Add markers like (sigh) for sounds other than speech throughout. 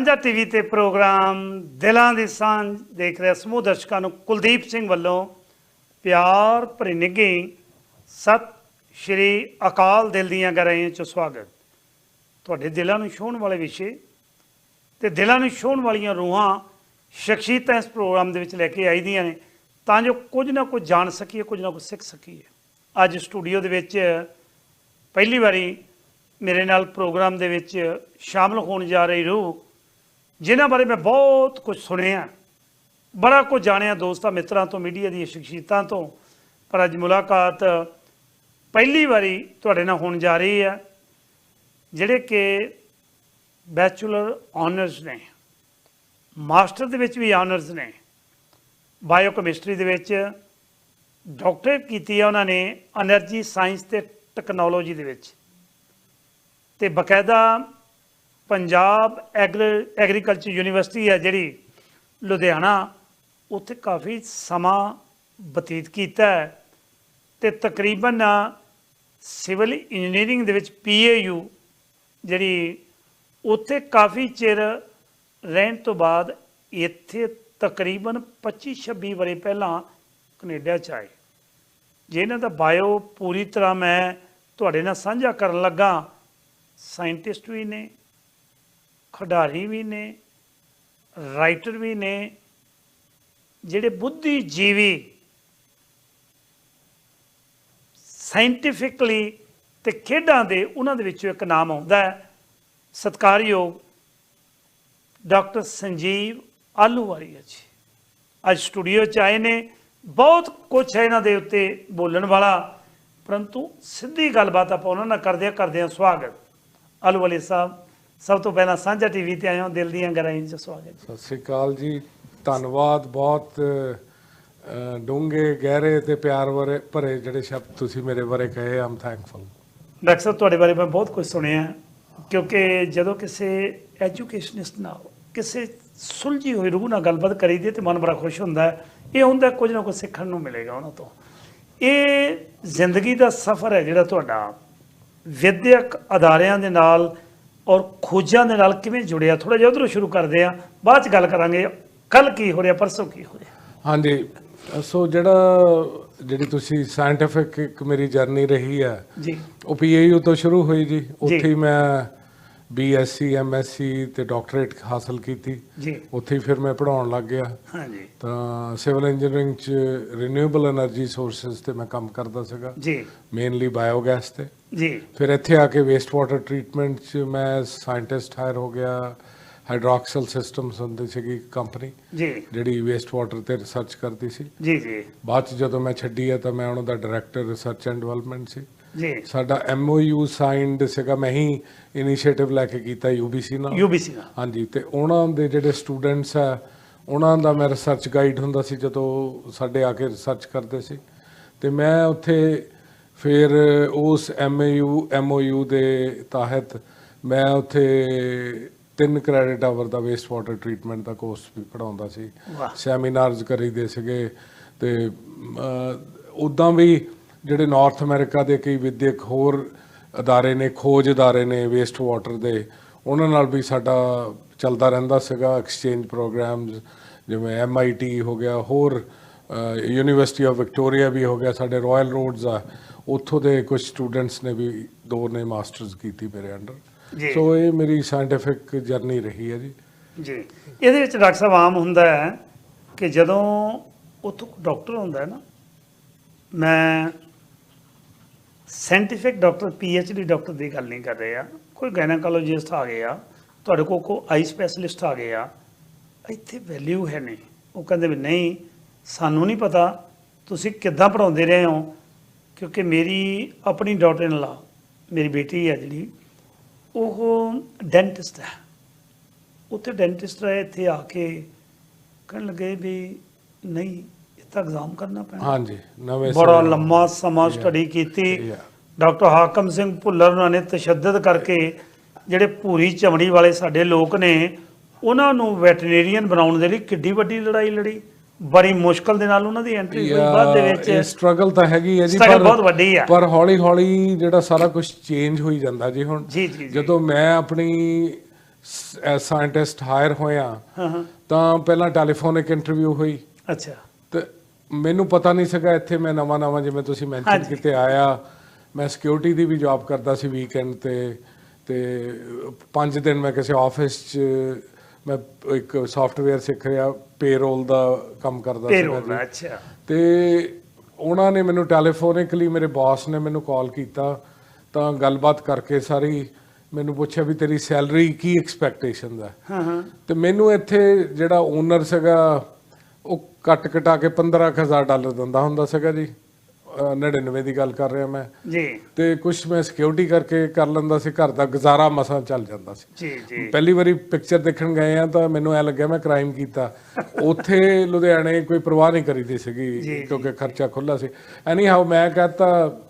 ਸਾਂਝਾ ਟੀਵੀ ਤੇ ਪ੍ਰੋਗਰਾਮ ਦਿਲਾਂ ਦੀ ਸਾਂਝ ਦੇਖ ਰਹੇ ਸਮੂਹ ਦਰਸ਼ਕਾਂ ਨੂੰ ਕੁਲਦੀਪ ਸਿੰਘ ਵੱਲੋਂ ਪਿਆਰ ਭਰੀ ਨਿੱਘੀ ਸਤਿ ਸ਼੍ਰੀ ਅਕਾਲ ਦਿਲ ਦੀਆਂ ਗਰਾਈਆਂ ਚ ਸਵਾਗਤ। ਤੁਹਾਡੇ ਦਿਲਾਂ ਨੂੰ ਛੂਹਣ ਵਾਲੇ ਵਿਸ਼ੇ ਤੇ ਦਿਲਾਂ ਨੂੰ ਛੋਹਣ ਵਾਲੀਆਂ ਰੂਹਾਂ ਸ਼ਖਸੀਅਤਾਂ ਇਸ ਪ੍ਰੋਗਰਾਮ ਦੇ ਵਿੱਚ ਲੈ ਕੇ ਆਈ ਦੀਆਂ ਨੇ ਤਾਂ ਜੋ ਕੁਝ ਨਾ ਕੁਝ ਜਾਣ ਸਕੀਏ, ਕੁਝ ਨਾ ਕੁਝ ਸਿੱਖ ਸਕੀਏ। ਅੱਜ ਸਟੂਡੀਓ ਦੇ ਵਿੱਚ ਪਹਿਲੀ ਵਾਰੀ ਮੇਰੇ ਨਾਲ ਪ੍ਰੋਗਰਾਮ ਦੇ ਵਿੱਚ ਸ਼ਾਮਲ ਹੋਣ ਜਾ ਰਹੀ ਰੂਹ ਜਿਨ੍ਹਾਂ ਬਾਰੇ ਮੈਂ ਬਹੁਤ ਕੁਝ ਸੁਣਿਆ ਬੜਾ ਕੁਝ ਜਾਣਿਆ ਦੋਸਤਾਂ, ਮਿੱਤਰਾਂ ਤੋਂ, ਮੀਡੀਆ ਦੀਆਂ ਸ਼ਖਸੀਅਤਾਂ ਤੋਂ। ਪਰ ਅੱਜ ਮੁਲਾਕਾਤ ਪਹਿਲੀ ਵਾਰੀ ਤੁਹਾਡੇ ਨਾਲ ਹੋਣ ਜਾ ਰਹੀ ਹੈ, ਜਿਹੜੇ ਕਿ ਬੈਚਲਰ ਆਨਰਸ ਨੇ, ਮਾਸਟਰ ਦੇ ਵਿੱਚ ਵੀ ਆਨਰਸ ਨੇ ਬਾਇਓ ਕੈਮਿਸਟਰੀ ਦੇ ਵਿੱਚ ਡਾਕਟਰੇਟ ਕੀਤੀ ਹੈ ਉਹਨਾਂ ਨੇ એનર્ਜੀ ਸਾਇੰਸ ਤੇ ਟੈਕਨੋਲੋਜੀ ਦੇ ਵਿੱਚ। ਤੇ ਬਕਾਇਦਾ ਪੰਜਾਬ ਐਗਰ- ਐਗਰੀਕਲਚਰ ਯੂਨੀਵਰਸਿਟੀ ਹੈ ਜਿਹੜੀ ਲੁਧਿਆਣਾ, ਉੱਥੇ ਕਾਫੀ ਸਮਾਂ ਬਤੀਤ ਕੀਤਾ ਹੈ ਤੇ ਤਕਰੀਬਨ ਸਿਵਲ ਇੰਜੀਨੀਅਰਿੰਗ ਦੇ ਵਿੱਚ ਪੀਏਯੂ ਜਿਹੜੀ ਉੱਥੇ ਕਾਫੀ ਚਿਰ ਰਹਿਣ ਤੋਂ ਬਾਅਦ ਇੱਥੇ ਤਕਰੀਬਨ 25 26 ਵਰੇ ਪਹਿਲਾਂ ਕੈਨੇਡਾ ਚ ਆਏ। ਜਿਹਨਾਂ ਦਾ ਬਾਇਓ ਪੂਰੀ ਤਰ੍ਹਾਂ ਮੈਂ ਤੁਹਾਡੇ ਨਾਲ ਸਾਂਝਾ ਕਰਨ ਲੱਗਾ, ਸਾਇੰਟਿਸਟ ਵੀ ਨੇ ਖਿਡਾਰੀ ਵੀ ਨੇ ਰਾਈਟਰ ਵੀ ਨੇ, ਜਿਹੜੇ ਬੁੱਧੀਜੀਵੀ ਸਾਇੰਟੀਫਿਕਲੀ ਤੇ ਖੇਡਾਂ ਦੇ ਉਹਨਾਂ ਦੇ ਵਿੱਚੋਂ ਇੱਕ ਨਾਮ ਆਉਂਦਾ ਹੈ। ਸਤਿਕਾਰਯੋਗ ਡਾਕਟਰ ਸੰਜੀਵ ਆਲੂਵਾਲੀਆ ਜੀ। ਅੱਜ ਸਟੂਡੀਓ ਚ ਆਏ ਨੇ। ਬਹੁਤ ਕੁਝ ਹੈ ਇਹਨਾਂ ਦੇ ਉੱਤੇ ਬੋਲਣ ਵਾਲਾ। ਪਰੰਤੂ ਸਿੱਧੀ ਗੱਲਬਾਤ ਆਪਾਂ ਉਹਨਾਂ ਨਾਲ ਕਰਦੇ ਆ ਕਰਦੇ ਆ ਸਵਾਗਤ। ਆਲੂਵਾਲੀਆ ਸਾਹਿਬ ਸਭ ਤੋਂ ਪਹਿਲਾਂ ਸਾਂਝਾ ਟੀਵੀ ਤੇ ਆਏ ਹੋ ਦਿਲ ਦੀਆਂ ਗਹਿਰਾਈਆਂ 'ਚ ਸਵਾਗਤ ਸਤਿ ਸ੍ਰੀ ਅਕਾਲ ਜੀ ਧੰਨਵਾਦ ਬਹੁਤ ਡੂੰਘੇ ਗਹਿਰੇ ਤੇ ਪਿਆਰ ਭਰੇ ਭਰੇ ਜਿਹੜੇ ਸ਼ਬਦ ਤੁਸੀਂ ਮੇਰੇ ਬਾਰੇ ਕਹੇ ਆਮ ਥੈਂਕਫੁਲ ਡਾਕਟਰ ਸਾਹਿਬ ਤੁਹਾਡੇ ਬਾਰੇ ਮੈਂ ਬਹੁਤ ਕੁਝ ਸੁਣਿਆ ਕਿਉਂਕਿ ਜਦੋਂ ਕਿਸੇ ਐਜੂਕੇਸ਼ਨਿਸਟ ਨਾਲ ਕਿਸੇ ਸੁਲਝੀ ਹੋਈ ਰੂਹ ਨਾਲ ਗੱਲਬਾਤ ਕਰੀਦੀ ਹੈ ਤੇ ਮਨ ਬੜਾ ਖੁਸ਼ ਹੁੰਦਾ ਇਹ ਹੁੰਦਾ ਕੁਝ ਨਾ ਕੁਝ ਸਿੱਖਣ ਨੂੰ ਮਿਲੇਗਾ ਉਹਨਾਂ ਤੋਂ। ਇਹ ਜ਼ਿੰਦਗੀ ਦਾ ਸਫ਼ਰ ਹੈ ਜਿਹੜਾ ਤੁਹਾਡਾ ਵਿਦਿਅਕ ਅਦਾਰਿਆਂ ਦੇ ਨਾਲ ਔਰ ਖੋਜਾਂ ਦੇ ਨਾਲ ਕਿਵੇਂ ਜੁੜਿਆ? ਥੋੜਾ ਜਿਹਾ ਉਧਰੋਂ ਸ਼ੁਰੂ ਕਰਦੇ ਆ ਬਾਅਦ ਚ ਗੱਲ ਕਰਾਂਗੇ ਕੱਲ ਕੀ ਹੋ ਰਿਹਾ ਪਰਸੋਂ ਕੀ ਹੋ ਰਿਹਾ। ਹਾਂਜੀ। ਸੋ ਜਿਹੜਾ ਜਿਹੜੀ ਤੁਸੀਂ ਸਾਇੰਟਿਫਿਕ ਇੱਕ ਮੇਰੀ ਜਰਨੀ ਰਹੀ ਆ ਜੀ। ਉਹ ਪੀਏਯੂ ਤੋਂ ਸ਼ੁਰੂ ਹੋਈ ਜੀ। ਉੱਥੇ ਮੈਂ ਬੀਐਸਸੀ ਐਮਐਸਸੀ ਤੇ ਡਾਕਟਰੇਟ ਹਾਸਲ ਕੀਤੀ। ਜੀ। ਉੱਥੇ ਫਿਰ ਮੈਂ ਪੜਾਉਣ ਲੱਗ ਗਿਆ। ਹਾਂਜੀ। ਤਾਂ ਸਿਵਲ ਇੰਜੀਨੀਅਰਿੰਗ ਚ ਰੀਨਿਊਏਬਲ એનર્ਜੀ ਸੋਰਸਸ ਤੇ ਮੈਂ ਕੰਮ ਕਰਦਾ ਸੀਗਾ। ਜੀ। ਮੇਨਲੀ ਬਾਇਓਗੈਸ ਤੇ। ਜੀ। ਫਿਰ ਇੱਥੇ ਆ ਕੇ ਵੇਸਟ ਵਾਟਰ ਟ੍ਰੀਟਮੈਂਟ ਚ ਮੈਂ ਸਾਇੰਟਿਸਟ ਹਾਇਰ ਹੋ ਗਿਆ ਹਾਈਡਰੋਕਸਲ ਸਿਸਟਮਸ ਹੁੰਦੀ ਸੀਗੀ ਕੰਪਨੀ ਜੀ। ਜਿਹੜੀ ਵੇਸਟ ਵਾਟਰ ਤੇ ਰਿਸਰਚ ਕਰਦੀ ਸੀ। ਜੀ ਜੀ। ਬਾਅਦ ਚ ਜਦੋਂ ਮੈਂ ਛੱਡੀ ਹੈ ਤਾਂ ਮੈਂ ਉਹਨਾਂ ਦਾ ਡਾਇਰੈਕਟਰ ਰਿਸਰਚ ਐਂਡ ਡਿਵੈਲਪਮੈਂਟ ਸੀ। ਜੀ। ਸਾਡਾ ਐਮਓਯੂ ਸਾਈਨਡ ਸੀਗਾ ਮੈਂ ਹੀ ਇਨੀਸ਼ੀਏਟਿਵ ਲੈ ਕੇ ਕੀਤਾ ਯੂਬੀਸੀ ਨਾਲ। ਯੂਬੀਸੀ ਦਾ ਹਾਂਜੀ ਤੇ ਉਹਨਾਂ ਦੇ ਜਿਹੜੇ ਸਟੂਡੈਂਟਸ ਆ ਉਹਨਾਂ ਦਾ ਮੈਂ ਰਿਸਰਚ ਗਾਈਡ ਹੁੰਦਾ ਸੀ ਜਦੋਂ ਸਾਡੇ ਆ ਕੇ ਰਿਸਰਚ ਕਰਦੇ ਸੀ। ਤੇ ਮੈਂ ਉੱਥੇ ਫਿਰ ਉਸ ਐਮਏਯੂ ਐਮਓਯੂ ਦੇ ਤਹਿਤ ਮੈਂ ਉੱਥੇ ਤਿੰਨ ਕ੍ਰੈਡਿਟ ਆਵਰ ਦਾ ਵੇਸਟ ਵਾਟਰ ਟ੍ਰੀਟਮੈਂਟ ਦਾ ਕੋਰਸ ਵੀ ਪੜਾਉਂਦਾ ਸੀ। ਸੈਮੀਨਾਰਸ ਕਰੀਦੇ ਸੀਗੇ ਤੇ ਉਦਾਂ ਵੀ ਜਿਹੜੇ ਨਾਰਥ ਅਮਰੀਕਾ ਦੇ ਕਈ ਵਿਦਿਅਕ ਹੋਰ ਅਦਾਰੇ ਨੇ ਖੋਜ ਅਦਾਰੇ ਨੇ ਵੇਸਟ ਵਾਟਰ ਦੇ ਉਹਨਾਂ ਨਾਲ ਵੀ ਸਾਡਾ ਚੱਲਦਾ ਰਹਿੰਦਾ ਸੀਗਾ। ਐਕਸਚੇਂਜ ਪ੍ਰੋਗਰਾਮਸ ਜਿਵੇਂ ਐਮਆਈਟੀ ਹੋ ਗਿਆ ਹੋਰ ਯੂਨੀਵਰਸਿਟੀ ਆਫ ਵਿਕਟੋਰੀਆ ਵੀ ਹੋ ਗਿਆ ਸਾਡੇ ਰਾਇਲ ਰੋਡਸ ਆ। ਉੱਥੋਂ ਦੇ ਕੁਝ ਸਟੂਡੈਂਟਸ ਨੇ ਵੀ ਦੋ ਨੇ ਮਾਸਟਰਸ ਕੀਤੀ ਮੇਰੇ ਅੰਡਰ। ਸੋ ਇਹ ਮੇਰੀ ਸਾਇੰਟਿਫਿਕ ਜਰਨੀ ਰਹੀ ਹੈ ਜੀ। ਜੀ। ਇਹਦੇ ਵਿੱਚ ਡਾਕਟਰ ਸਾਹਿਬ ਆਮ ਹੁੰਦਾ ਹੈ ਕਿ ਜਦੋਂ ਉੱਥੋਂ ਡਾਕਟਰ ਹੁੰਦਾ ਹੈ ਨਾ ਮੈਂ ਸਾਇੰਟਿਫਿਕ ਡਾਕਟਰ ਡੀ ਡਾਕਟਰ ਦੀ ਗੱਲ ਨਹੀਂ ਕਰ ਰਿਹਾ। ਕੋਈ ਗਾਇਨੋਕੋਲੋਜਿਸਟ ਆ ਗਿਆ ਤੁਹਾਡੇ ਕੋਲ ਕੋ ਆਈ ਸਪੈਸ਼ਲਿਸਟ ਆ ਗਿਆ ਇੱਥੇ ਵੈਲਿਊ ਹੈ ਨਹੀਂ। ਉਹ ਕਹਿੰਦੇ ਵੀ ਨਹੀਂ ਸਾਨੂੰ ਨਹੀਂ ਪਤਾ ਤੁਸੀਂ ਕਿੱਦਾਂ ਪੜਾਉਂਦੇ ਰਹੇ ਹੋ? ਕਿਉਂਕਿ ਮੇਰੀ ਆਪਣੀ ਡਾਟਰ ਇਨ ਲਾ ਮੇਰੀ ਬੇਟੀ ਹੈ ਜਿਹੜੀ ਉਹ ਡੈਂਟਿਸਟ ਹੈ। ਉੱਥੇ ਡੈਂਟਿਸਟ ਰਹੇ ਇੱਥੇ ਆ ਕੇ ਕਹਿਣ ਲੱਗੇ ਵੀ ਨਹੀਂ ਇਹ ਤਾਂ ਐਗਜ਼ਾਮ ਕਰਨਾ ਪੈਣਾ। ਹਾਂਜੀ ਨਵੇਂ ਬੜਾ ਲੰਮਾ ਸਮਾਂ ਸਟੱਡੀ ਕੀਤੀ. ਡਾਕਟਰ ਹਾਕਮ ਸਿੰਘ ਭੁੱਲਰ ਉਹਨਾਂ ਨੇ ਤਸ਼ੱਦਦ ਕਰਕੇ ਜਿਹੜੇ ਭੂਰੀ ਚਮੜੀ ਵਾਲੇ ਸਾਡੇ ਲੋਕ ਨੇ ਉਹਨਾਂ ਨੂੰ ਵੈਟਰਨਰੀਅਨ ਬਣਾਉਣ ਦੇ ਲਈ ਕਿੱਡੀ ਵੱਡੀ ਲੜਾਈ ਲੜੀ। ਬੜੀ ਮੁਸ਼ਕਲ ਦੇ ਨਾਲ ਉਹਨਾਂ ਦੀ ਐਂਟਰੀ ਹੋਈ। ਬਾਅਦ ਦੇ ਇਹ ਵਿੱਚ ਸਟਰਗਲ ਤਾਂ ਹੈਗੀ ਹੈ ਜੀ Struggle ਬਹੁਤ ਵੱਡੀ ਆ। ਪਰ ਹੌਲੀ ਹੌਲੀ ਜਿਹੜਾ ਸਾਰਾ ਕੁਝ ਚੇਂਜ ਹੋਈ ਜਾਂਦਾ ਜੀ। ਹੁਣ ਜਦੋਂ ਮੈਂ ਆਪਣੀ ਸਾਇੰਟਿਸਟ ਹਾਇਰ ਹੋਇਆ ਤਾਂ ਪਹਿਲਾਂ ਟੈਲੀਫੋਨਿਕ ਇੰਟਰਵਿਊ ਹੋਈ। ਅੱਛਾ। ਤੇ ਮੈਨੂੰ ਪਤਾ ਨਹੀਂ ਸੀਗਾ ਇੱਥੇ ਮੈਂ ਨਵਾਂ ਨਵਾਂ ਜਿਵੇਂ ਤੁਸੀਂ ਮੈਂਸ਼ਨ। ਕੀਤੇ ਆਇਆ। ਮੈਂ ਸਿਕਿਉਰਿਟੀ ਦੀ ਵੀ ਜੌਬ ਕਰਦਾ ਸੀ ਵੀਕਐਂਡ ਤੇ ਤੇ ਪੰਜ ਦਿਨ ਮੈਂ ਕਿਸੇ ਆਫਿਸ 'ਚ ਮੈਂ ਇੱਕ ਸੌਫਟਵੇਅਰ ਸਿੱਖ ਰਿਹਾ ਪੇਰੋਲ ਦਾ ਕੰਮ ਕਰਦਾ ਸੀਗਾ ਪੇਰੋਲ। ਅੱਛਾ। ਤੇ ਉਹਨਾਂ ਨੇ ਮੈਨੂੰ ਟੈਲੀਫੋਨਿਕਲੀ ਮੇਰੇ ਬਾਸ ਨੇ ਮੈਨੂੰ ਕਾਲ ਕੀਤਾ ਤਾਂ ਗੱਲਬਾਤ ਕਰਕੇ ਸਾਰੀ ਮੈਨੂੰ ਪੁੱਛਿਆ ਵੀ ਤੇਰੀ ਸੈਲਰੀ ਕੀ ਐਕਸਪੈਕਟੇਸ਼ਨਸ ਹੈ ਹਾਂ ਹਾਂ। ਤੇ ਮੈਨੂੰ ਇੱਥੇ ਜਿਹੜਾ ਓਨਰ ਸੀਗਾ ਉਹ ਕੱਟ ਕਟਾ ਕੇ 15000 ਡਾਲਰ ਦਿੰਦਾ ਹੁੰਦਾ ਸੀਗਾ ਜੀ। 99 ਦੀ ਗੱਲ ਕਰ ਰਿਹਾ ਮੈਂ। ਜੀ। ਤੇ ਕੁਝ ਮੈਂ ਸਿਕਿਉਰਿਟੀ ਕਰਕੇ ਕਰ ਲੈਂਦਾ ਸੀ ਘਰ ਦਾ ਗੁਜ਼ਾਰਾ ਮਸਾਂ ਚੱਲ ਜਾਂਦਾ ਸੀ। ਜੀ ਜੀ। ਪਹਿਲੀ ਵਾਰੀ ਪਿਕਚਰ ਦੇਖਣ ਗਏ ਆ ਤਾਂ ਮੈਨੂੰ ਐ ਲੱਗਿਆ ਮੈਂ ਕ੍ਰਾਈਮ ਕੀਤਾ। ਉੱਥੇ ਲੁਧਿਆਣੇ ਕੋਈ ਪਰਵਾਹ ਨਹੀਂ ਕਰੀਦੀ ਸੀਗੀ। ਕਿਉਂਕਿ ਖਰਚਾ ਖੁੱਲਾ ਸੀ। ਐਨੀ ਹਾਉ ਮੈਂ ਕਹਤਾ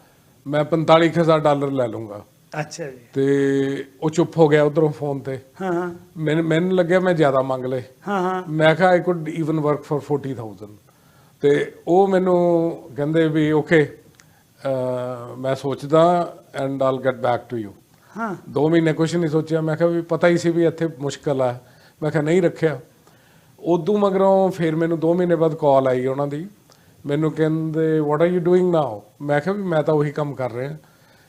ਮੈਂ 45000 ਡਾਲਰ ਲੈ ਲੂੰਗਾ ਅੱਛਾ ਜੀ। ਤੇ ਉਹ ਚੁੱਪ ਹੋ ਗਿਆ ਉਧਰੋਂ ਫੋਨ ਤੇ। ਹਾਂ ਹਾਂ। ਮੈਨੂੰ ਮੈਨੂੰ ਲੱਗਿਆ ਮੈਂ ਜ਼ਿਆਦਾ ਮੰਗ ਲਏ। ਹਾਂ ਹਾਂ। ਮੈਂ ਕਿਹਾ I could even work for 40000 ਤੇ ਉਹ ਮੈਨੂੰ ਕਹਿੰਦੇ ਵੀ ਓਕੇ ਮੈਂ ਸੋਚਦਾ and all get back to you ਹਾਂ। ਦੋ ਮਹੀਨੇ ਕੁਛ ਨਹੀਂ ਸੋਚਿਆ। ਮੈਂ ਕਿਹਾ ਵੀ ਪਤਾ ਹੀ ਸੀ ਵੀ ਇੱਥੇ ਮੁਸ਼ਕਲ ਆ। ਮੈਂ ਕਿਹਾ ਨਹੀਂ ਰੱਖਿਆ। ਉਦੋਂ ਮਗਰੋਂ ਫਿਰ ਮੈਨੂੰ 2 ਮਹੀਨੇ ਬਾਅਦ ਕਾਲ ਆਈ ਉਹਨਾਂ ਦੀ। ਮੈਨੂੰ ਕਹਿੰਦੇ what are you doing now ਮੈਂ ਕਿਹਾ ਵੀ ਮੈਂ ਤਾਂ ਉਹੀ ਕੰਮ ਕਰ ਰਿਹਾ।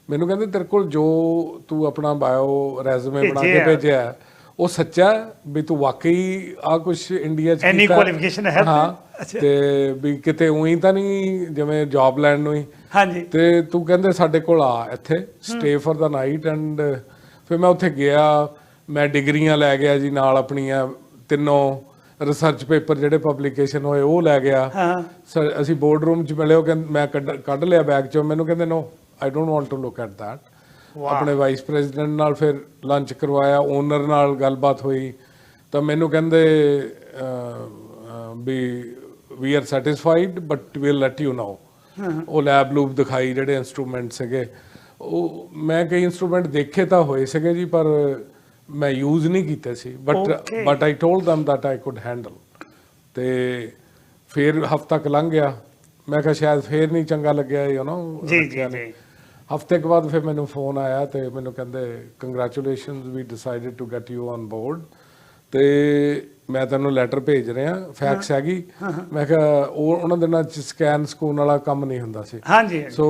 ਮੈਨੂੰ ਕਹਿੰਦੇ ਤੇਰੇ ਕੋਲ ਜੋ ਤੂੰ ਆਪਣਾ ਬਾਇਓ ਰੈਜ਼ੂਮੇ ਬਣਾ ਕੇ ਭੇਜਿਆ। ਉਹ ਸੱਚਾ ਵੀ ਤੂੰ ਵਾਕਈ ਆ ਕੁਝ ਇੰਡੀਆ ਚ ਕੀਤਾ qualification ਹੈ? ਤੇ- ਹਾਂ। ਤੇ ਵੀ ਕਿਤੇ ਉਹੀ ਤਾਂ ਨਹੀਂ ਜਿਵੇਂ ਜੌਬ ਲੈਣ ਨੂੰ ਹੀ। ਹਾਂਜੀ। ਤੇ ਤੂੰ ਕਹਿੰਦੇ ਸਾਡੇ ਕੋਲ ਆ ਇੱਥੇ stay for the night and ਫਿਰ ਮੈਂ ਉੱਥੇ ਗਿਆ ਮੈਂ ਡਿਗਰੀਆਂ ਲੈ ਗਿਆ ਜੀ ਨਾਲ ਆਪਣੀਆਂ ਤਿੰਨੋਂ ਰਿਸਰਚ ਪੇਪਰ ਜਿਹੜੇ ਪਬਲੀਕੇਸ਼ਨ ਹੋਏ ਉਹ ਲੈ ਗਿਆ। ਹਾਂ। ਅਸੀਂ ਬੋਰਡ ਰੂਮ 'ਚ ਮਿਲੇ ਉਹ ਕਹਿੰਦੇ ਮੈਂ ਕੱਢ ਕੱਢ ਲਿਆ ਬੈਗ 'ਚੋਂ ਮੈਨੂੰ ਕਹਿੰਦੇ no I don't want to look at that ਆਪਣੇ ਵਾਈਸ ਪ੍ਰੈਜ਼ੀਡੈਂਟ ਨਾਲ ਫਿਰ ਲੰਚ ਕਰਵਾਇਆ ਓਨਰ ਨਾਲ ਗੱਲਬਾਤ ਹੋਈ। ਤਾਂ ਮੈਨੂੰ ਕਹਿੰਦੇ ਵੀ we are satisfied but we'll let you know ਉਹ ਲੈਬ ਲੂਬ ਦਿਖਾਈ ਜਿਹੜੇ ਇਨਸਟਰੂਮੈਂਟ ਸੀਗੇ। ਉਹ ਮੈਂ ਕਈ ਇਨਸਟਰੂਮੈਂਟ ਦੇਖੇ ਤਾਂ ਹੋਏ ਸੀਗੇ ਜੀ ਪਰ ਮੈਂ ਯੂਜ਼ ਨਹੀਂ ਕੀਤੇ ਸੀ। But. But I told them that I could handle ਤੇ ਫਿਰ ਹਫਤਾ ਕ ਲੰਘ ਗਿਆ। ਮੈਂ ਕਿਹਾ ਸ਼ਾਇਦ ਫੇਰ ਨਹੀਂ ਚੰਗਾ ਲੱਗਿਆ ਯੂ نو ਜੀ ਜੀ ਜੀ। ਹਫ਼ਤੇ ਕੇ ਬਾਅਦ ਫਿਰ ਮੈਨੂੰ ਫੋਨ ਆਇਆ ਤੇ ਮੈਨੂੰ ਕਹਿੰਦੇ congratulations we decided to get you on board ਤੇ ਮੈਂ ਤੈਨੂੰ ਲੈਟਰ ਭੇਜ ਰਿਹਾ ਫੈਕਸ ਹੈਗੀ। ਮੈਂ ਕਿਹਾ ਉਹ ਉਹਨਾਂ ਦਿਨਾਂ ਚ ਸਕੈਨ ਸਕੂਨ ਵਾਲਾ ਕੰਮ ਨਹੀਂ ਹੁੰਦਾ ਸੀ। ਹਾਂਜੀ ਸੋ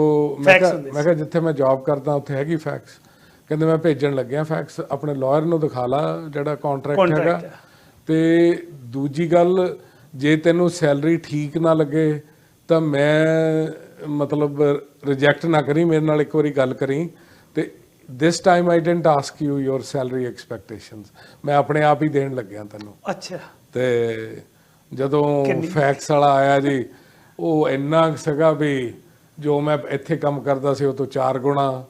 ਮੈਂ ਕਿਹਾ ਮੈਂ ਕਿਹਾ ਜਿੱਥੇ ਮੈਂ ਜੌਬ ਕਰਦਾ ਉੱਥੇ ਹੈਗੀ ਫੈਕਸ ਕਹਿੰਦੇ ਮੈਂ ਭੇਜਣ ਲੱਗਿਆ ਫੈਕਸ ਆਪਣੇ ਲਾਇਰ ਨੂੰ ਦਿਖਾ ਲਾ ਜਿਹੜਾ ਕੰਟਰੈਕਟ ਹੈਗਾ। ਤੇ ਦੂਜੀ ਗੱਲ ਜੇ ਤੈਨੂੰ ਸੈਲਰੀ ਠੀਕ ਨਾ ਲੱਗੇ ਤਾਂ ਮੈਂ ਮਤਲਬ ਰਿਜੈਕਟ ਨਾ ਕਰੀ ਮੇਰੇ ਨਾਲ ਇੱਕ ਵਾਰੀ ਗੱਲ ਕਰੀ ਤੇ this time I didn't ask you your salary expectations ਮੈਂ ਆਪਣੇ ਆਪ ਹੀ ਦੇਣ ਲੱਗਿਆ ਤੈਨੂੰ। ਅੱਛਾ। ਤੇ ਜਦੋਂ? ਫੈਕਸ ਵਾਲਾ ਆਇਆ ਜੀ ਉਹ ਇੰਨਾ ਸੀਗਾ ਵੀ ਜੋ ਮੈਂ ਇੱਥੇ ਕੰਮ ਕਰਦਾ ਸੀ ਉਹ ਤੋਂ ਚਾਰ ਗੁਣਾ।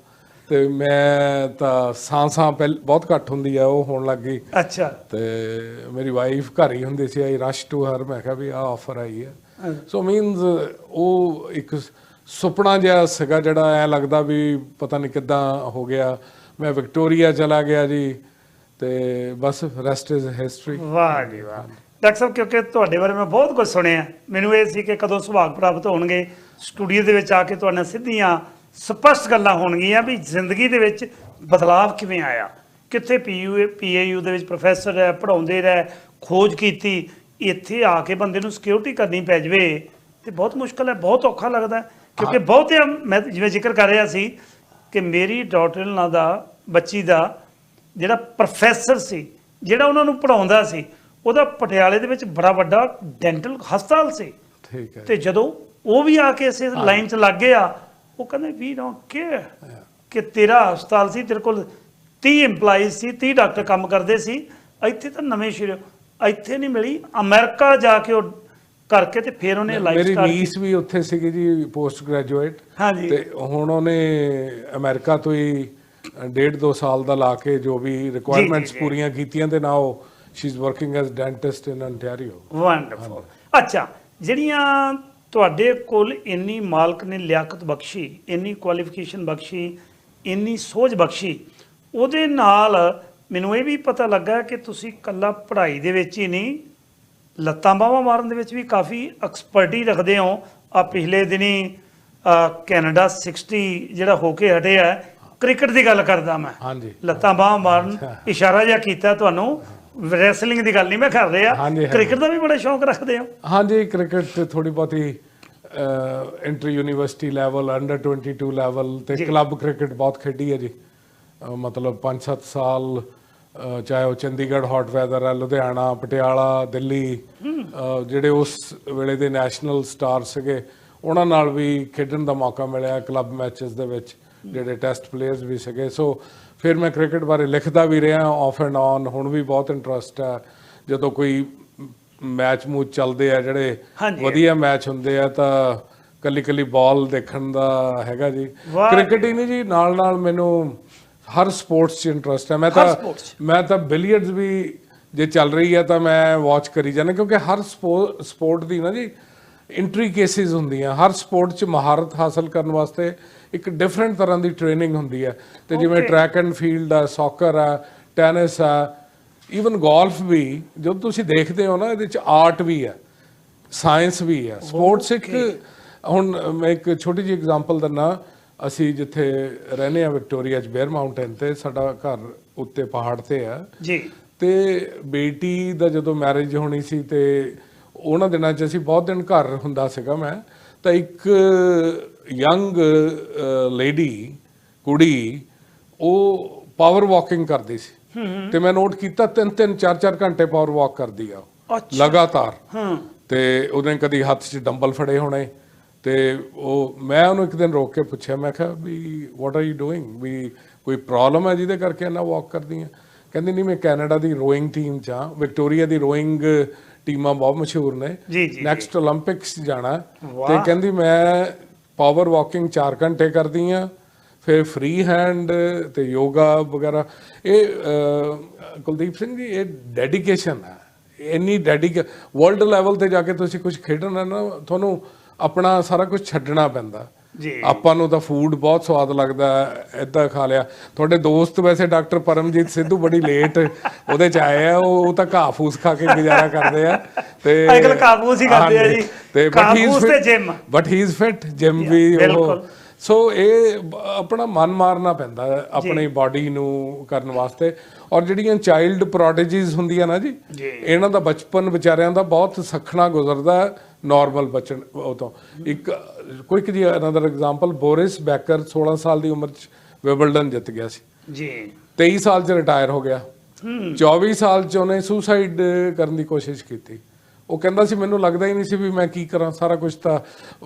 ਤੇ ਮੈਂ ਤਾਂ ਸਾਂ ਸਾਂ ਪਹਿਲ ਬਹੁਤ ਘੱਟ ਹੁੰਦੀ ਆ ਉਹ ਹੋਣ ਲੱਗ ਗਈ। ਅੱਛਾ। ਤੇ ਮੇਰੀ ਵਾਈਫ ਘਰ ਹੀ ਹੁੰਦੀ ਸੀ ਆਈ ਰਸ਼ ਟੂ ਹਰ ਮੈਂ ਕਿਹਾ ਵੀ ਆ ਆਫਰ ਆਈ ਹੈ ਸੋ ਮੀਨਸ uh, ਉਹ ਇੱਕ ਸੁਪਨਾ ਜਿਹਾ ਸੀਗਾ ਜਿਹੜਾ ਐ ਲੱਗਦਾ ਵੀ ਪਤਾ ਨਹੀਂ ਕਿੱਦਾਂ ਹੋ ਗਿਆ। ਮੈਂ ਵਿਕਟੋਰੀਆ ਚਲਾ ਗਿਆ ਜੀ ਤੇ ਬਸ ਰੈਸਟ ਇਜ਼ ਹਿਸਟਰੀ ਵਾਹ ਜੀ ਵਾਹ। ਡਾਕਟਰ ਸਾਹਿਬ, ਕਿਉਂਕਿ ਤੁਹਾਡੇ ਬਾਰੇ ਮੈਂ ਬਹੁਤ ਕੁਝ ਸੁਣਿਆ। ਮੈਨੂੰ ਇਹ ਸੀ ਕਿ ਕਦੋਂ ਸੁਭਾਗ ਪ੍ਰਾਪਤ ਹੋਣਗੇ। ਸਟੂਡੀਓ ਦੇ ਵਿੱਚ ਆ ਕੇ ਤੁਹਾਡੇ ਨਾਲ ਸਿੱਧੀਆਂ ਸਪਸ਼ਟ ਗੱਲਾਂ ਹੋਣਗੀਆਂ ਵੀ ਜ਼ਿੰਦਗੀ ਦੇ ਵਿੱਚ ਬਦਲਾਅ ਕਿਵੇਂ ਆਇਆ। ਕਿੱਥੇ ਪੀਯੂ ਪੀਏਯੂ ਦੇ ਵਿੱਚ ਪ੍ਰੋਫੈਸਰ ਹੈ ਪੜਾਉਂਦੇ ਰਹਿ, ਖੋਜ ਕੀਤੀ। ਇੱਥੇ ਆ ਕੇ ਬੰਦੇ ਨੂੰ ਸਿਕਿਉਰਿਟੀ ਕਰਨੀ ਪੈ ਜਵੇ ਤੇ ਬਹੁਤ ਮੁਸ਼ਕਲ ਹੈ ਬਹੁਤ ਔਖਾ ਲੱਗਦਾ ਕਿਉਂਕਿ ਬਹੁਤੇ ਮੈਂ ਜਿਵੇਂ ਜ਼ਿਕਰ ਕਰ ਰਿਹਾ ਸੀ ਕਿ ਮੇਰੀ ਡਾਟਰ ਨਾਂ ਦਾ ਬੱਚੀ ਦਾ ਜਿਹੜਾ ਪ੍ਰੋਫੈਸਰ ਸੀ ਜਿਹੜਾ ਉਹਨਾਂ ਨੂੰ ਪੜਾਉਂਦਾ ਸੀ ਉਹਦਾ ਪਟਿਆਲੇ ਦੇ ਵਿੱਚ ਬੜਾ ਵੱਡਾ ਡੈਂਟਲ ਹਸਪਤਾਲ ਸੀ। ਠੀਕ ਹੈ। ਤੇ ਜਦੋਂ ਉਹ ਵੀ ਆ ਕੇ ਇਸੇ ਲਾਈਨ 'ਚ ਲੱਗ ਗਿਆ ਉਹ ਕਹਿੰਦੇ ਵੀ ਡੋਂਟ ਕੇਅਰ ਕਿ ਤੇਰਾ ਹਸਪਤਾਲ ਸੀ ਤੇਰੇ ਕੋਲ 30 EMPLOYEES ਸੀ 30 ਡਾਕਟਰ ਕੰਮ ਕਰਦੇ ਸੀ ਇੱਥੇ ਤਾਂ ਨਵੇਂ ਸ਼ੁਰੂ ਇੱਥੇ ਨਹੀਂ ਮਿਲੀ। ਅਮਰੀਕਾ ਜਾ ਕੇ ਉਹ ਕਰਕੇ ਤੇ ਫਿਰ ਉਹਨੇ ਲਾਈਫ ਮੇਰੀ ਨੀਸ ਵੀ ਉੱਥੇ ਸੀਗੀ ਜੀ ਪੋਸਟ ਗ੍ਰੈਜੂਏਟ ਹਾਂਜੀ। ਤੇ ਹੁਣ ਉਹਨੇ ਅਮਰੀਕਾ ਤੋਂ ਹੀ ਡੇਢ ਦੋ ਸਾਲ ਦਾ ਲਾ ਕੇ ਜੋ ਵੀ ਰਿਕੁਆਇਰਮੈਂਟਸ। ਪੂਰੀਆਂ ਕੀਤੀਆਂ ਤੇ now she is working as dentist in ontario wonderful ਅੱਛਾ ਜਿਹੜੀਆਂ ਤੁਹਾਡੇ ਕੋਲ ਇੰਨੀ ਮਾਲਕ ਨੇ ਲਿਆਕਤ ਬਖਸ਼ੀ ਇੰਨੀ ਕੁਆਲੀਫਿਕੇਸ਼ਨ ਬਖਸ਼ੀ ਇੰਨੀ ਸੋਝ ਬਖਸ਼ੀ ਉਹਦੇ ਨਾਲ ਮੈਨੂੰ ਇਹ ਵੀ ਪਤਾ ਲੱਗਾ ਕਿ ਤੁਸੀਂ ਕੱਲਾ ਪੜ੍ਹਾਈ ਦੇ ਵਿੱਚ ਹੀ ਨਹੀਂ ਲੱਤਾਂ ਬਾਹਾਂ ਮਾਰਨ ਦੇ ਵਿੱਚ ਵੀ ਕਾਫੀ ਐਕਸਪਰਟੀ ਰੱਖਦੇ ਹੋ। ਆ ਪਿਛਲੇ ਦਿਨੀ ਕੈਨੇਡਾ 60 ਜਿਹੜਾ ਹੋ ਕੇ ਹਟਿਆ ਕ੍ਰਿਕਟ ਦੀ ਗੱਲ ਕਰਦਾ ਮੈਂ। ਹਾਂਜੀ। ਲੱਤਾਂ ਬਾਹਾਂ ਮਾਰਨ ਇਸ਼ਾਰਾ ਜਿਹਾ ਕੀਤਾ ਤੁਹਾਨੂੰ ਰੈਸਲਿੰਗ ਦੀ ਗੱਲ ਨਹੀਂ ਮੈਂ ਕਰ ਰਿਹਾ। ਕ੍ਰਿਕਟ ਦਾ ਵੀ ਬੜਾ ਸ਼ੌਂਕ ਰੱਖਦੇ ਹੋ। ਹਾਂਜੀ ਕ੍ਰਿਕਟ ਥੋੜੀ ਬਹੁਤੀ inter university level under 22 level ਤੇ। ਕਲੱਬ ਕ੍ਰਿਕਟ ਬਹੁਤ ਖੇਡੀ ਹੈ ਜੀ। ਮਤਲਬ 5-7 ਸਾਲ ਚਾਹੇ ਉਹ ਚੰਡੀਗੜ੍ਹ ਹੌਟ ਵੈਦਰ ਹੈ ਲੁਧਿਆਣਾ ਪਟਿਆਲਾ ਦਿੱਲੀ ਜਿਹੜੇ ਉਸ ਵੇਲੇ ਦੇ ਨੈਸ਼ਨਲ ਸਟਾਰ ਸੀਗੇ ਉਹਨਾਂ ਨਾਲ ਵੀ ਖੇਡਣ ਦਾ ਮੌਕਾ ਮਿਲਿਆ ਕਲੱਬ ਮੈਚਸ ਦੇ ਵਿੱਚ ਜਿਹੜੇ ਟੈਸਟ ਪਲੇਅਰਸ ਵੀ ਸੀਗੇ ਸੋ ਫਿਰ ਮੈਂ ਕ੍ਰਿਕਟ ਬਾਰੇ ਲਿਖਦਾ ਵੀ ਰਿਹਾ ਆਫ ਐਂਡ ਔਨ ਹੁਣ ਵੀ ਬਹੁਤ ਇੰਟਰਸਟ ਹੈ ਜਦੋਂ ਕੋਈ ਮੈਚ ਮੂਚ ਚੱਲਦੇ ਆ ਜਿਹੜੇ। ਵਧੀਆ ਮੈਚ ਹੁੰਦੇ ਆ ਤਾਂ ਕੱਲੀ ਕੱਲੀ ਬਾਲ ਦੇਖਣ ਦਾ ਹੈਗਾ ਜੀ। ਕ੍ਰਿਕਟ ਹੀ ਨਹੀਂ ਜੀ ਨਾਲ ਨਾਲ ਮੈਨੂੰ ਹਰ ਸਪੋਰਟਸ 'ਚ ਇੰਟਰਸਟ ਹੈ। ਮੈਂ ਤਾਂ। ਮੈਂ ਤਾਂ ਬਿਲੀਅਰਡਸ ਵੀ ਜੇ ਚੱਲ ਰਹੀ ਹੈ ਤਾਂ ਮੈਂ ਵਾਚ ਕਰੀ ਜਾਂਦਾ ਕਿਉਂਕਿ ਹਰ ਸਪੋਰਟ ਦੀ ਨਾ ਜੀ ਇੰਟਰੀ ਕੇਸਿਸ ਹੁੰਦੀਆਂ। ਹਰ ਸਪੋਰਟ 'ਚ ਮਹਾਰਤ ਹਾਸਲ ਕਰਨ ਵਾਸਤੇ ਇੱਕ ਡਿਫਰੈਂਟ ਤਰ੍ਹਾਂ ਦੀ ਟ੍ਰੇਨਿੰਗ ਹੁੰਦੀ ਹੈ। ਤੇ ਜਿਵੇਂ. ਟਰੈਕ ਐਂਡ ਫੀਲਡ ਆ ਸੌਕਰ ਆ ਟੈਨਿਸ ਆ ਈਵਨ ਗੋਲਫ ਵੀ ਜਦੋਂ ਤੁਸੀਂ ਦੇਖਦੇ ਹੋ ਨਾ ਇਹਦੇ 'ਚ ਆਰਟ ਵੀ ਹੈ ਸਾਇੰਸ ਵੀ ਹੈ। ਸਪੋਰਟਸ ਇੱਕ ਹੁਣ ਮੈਂ ਇੱਕ ਛੋਟੀ ਜਿਹੀ ਐਗਜ਼ਾਮਪਲ ਦਿੰਨਾ ਅਸੀਂ ਜਿੱਥੇ ਰਹਿੰਦੇ ਆ ਵਿਕਟੋਰੀਆ ਚ ਬੇਅਰ ਮਾਊਂਟੇਨ ਤੇ ਸਾਡਾ ਘਰ ਉੱਤੇ ਪਹਾੜ ਤੇ ਆ। ਜੀ। ਤੇ ਬੇਟੀ ਦਾ ਜਦੋਂ ਮੈਰਿਜ ਹੋਣੀ ਸੀ ਤੇ ਉਹਨਾਂ ਦਿਨਾਂ 'ਚ ਅਸੀਂ ਬਹੁਤ ਦਿਨ ਘਰ ਹੁੰਦਾ ਸੀਗਾ ਮੈਂ। ਤਾਂ ਇੱਕ ਯੰਗ ਲੇਡੀ ਕੁੜੀ ਉਹ ਪਾਵਰ ਵਾਕਿੰਗ ਕਰਦੀ ਸੀ। ਤੇ ਮੈਂ ਨੋਟ ਕੀਤਾ ਤਿੰਨ ਤਿੰਨ ਚਾਰ ਚਾਰ ਘੰਟੇ ਪਾਵਰ ਵਾਕ ਕਰਦੀ ਆ। ਲਗਾਤਾਰ। ਹਾਂ। ਤੇ ਉਹਨੇ ਕਦੀ ਹੱਥ 'ਚ ਡੰਬਲ ਫੜੇ ਹੋਣੇ। ਤੇ ਉਹ ਮੈਂ ਉਹਨੂੰ ਇੱਕ ਦਿਨ ਰੋਕ ਕੇ ਪੁੱਛਿਆ ਮੈਂ ਕਿਹਾ ਵੀ ਵਾਟ ਆਰ ਯੂ ਡੂਇੰਗ ਵੀ ਕੋਈ ਪ੍ਰੋਬਲਮ ਹੈ ਜਿਹਦੇ ਕਰਕੇ ਇੰਨਾ ਵਾਕ ਕਰਦੀ ਹੈ? ਕਹਿੰਦੀ ਨਹੀਂ ਮੈਂ ਕੈਨੇਡਾ ਦੀ ਰੋਇੰਗ ਟੀਮ ਚ ਆ ਵਿਕਟੋਰੀਆ ਦੀ ਰੋਇੰਗ ਟੀਮਾਂ ਬਹੁਤ ਮਸ਼ਹੂਰ ਨੇ। ਨੈਕਸਟ 올림픽ਸ ਜਾਣਾ ਤੇ ਕਹਿੰਦੀ ਮੈਂ ਪਾਵਰ ਵਾਕਿੰਗ 4 ਘੰਟੇ ਕਰਦੀ ਆ ਫਿਰ ਫ੍ਰੀ ਹੈਂਡ ਤੇ ਯੋਗਾ ਵਗੈਰਾ। ਇਹ ਕੁਲਦੀਪ ਸਿੰਘ ਜੀ ਇਹ ਡੈਡੀਕੇਸ਼ਨ ਹੈ। ਇੰਨੀ ਡੈਡੀਕੇ ਵਰਲਡ ਲੈਵਲ ਤੇ ਜਾ ਕੇ ਤੁਸੀਂ ਕੁਝ ਖੇਡਣਾ ਨਾ ਤੁਹਾਨੂੰ ਆਪਣਾ ਸਾਰਾ ਕੁਝ ਛੱਡਣਾ ਪੈਂਦਾ ਜੀ ਆਪਾਂ ਨੂੰ ਤਾਂ ਫੂਡ ਬਹੁਤ ਸਵਾਦ ਲੱਗਦਾ ਐਦਾਂ ਖਾ ਲਿਆ ਤੁਹਾਡੇ ਦੋਸਤ ਵੈਸੇ ਡਾਕਟਰ ਪਰਮਜੀਤ ਸਿੱਧੂ ਬੜੀ ਲੇਟ ਉਹਦੇ ਚ ਆਏ ਆ ਉਹ ਤਾਂ ਘਾਹ ਫੂਸ ਖਾ ਕੇ ਗੁਜ਼ਾਰਾ ਕਰਦੇ ਆ ਤੇ ਅੱਜ-ਕੱਲ੍ਹ ਘਾਹ ਫੂਸ ਹੀ ਖਾਂਦੇ ਆ ਜੀ। ਤੇ ਘਾਹ ਫੂਸ ਤੇ gym। But he is fit gym ਵੀ ਉਹ। ਸੋ ਇਹ ਆਪਣਾ ਮਨ ਮਾਰਨਾ ਪੈਂਦਾ ਹੈ ਆਪਣੀ ਬਾਡੀ ਨੂੰ ਕਰਨ ਵਾਸਤੇ ਔਰ ਜਿਹੜੀਆਂ ਚਾਈਲਡ ਪ੍ਰੋਡਿਜੀਜ਼ ਹੁੰਦੀਆਂ ਨਾ ਜੀ ਜੀ। ਇਹਨਾਂ ਦਾ ਬਚਪਨ ਵਿਚਾਰਿਆਂ ਦਾ ਬਹੁਤ ਸਖਣਾ ਗੁਜ਼ਰਦਾ ਨਾਰਮਲ ਬਚਨ ਉਹ ਤੋਂ। ਇੱਕ ਕੁਇਕ ਜੀ ਅਨਦਰ ਐਗਜ਼ਾਮਪਲ ਬੋਰਿਸ ਬੈਕਰ 16 ਸਾਲ ਦੀ ਉਮਰ ਚ ਵਿਬਲਡਨ ਜਿੱਤ ਗਿਆ ਸੀ। ਜੀ। 23 ਸਾਲ ਚ ਰਿਟਾਇਰ ਹੋ ਗਿਆ। 24 ਸਾਲ ਚ ਉਹਨੇ ਸੁਸਾਈਡ ਕਰਨ ਦੀ ਕੋਸ਼ਿਸ਼ ਕੀਤੀ। ਉਹ ਕਹਿੰਦਾ ਸੀ ਮੈਨੂੰ ਲੱਗਦਾ ਹੀ ਨਹੀਂ ਸੀ ਵੀ ਮੈਂ ਕੀ ਕਰਾਂ ਸਾਰਾ ਕੁਝ ਤਾਂ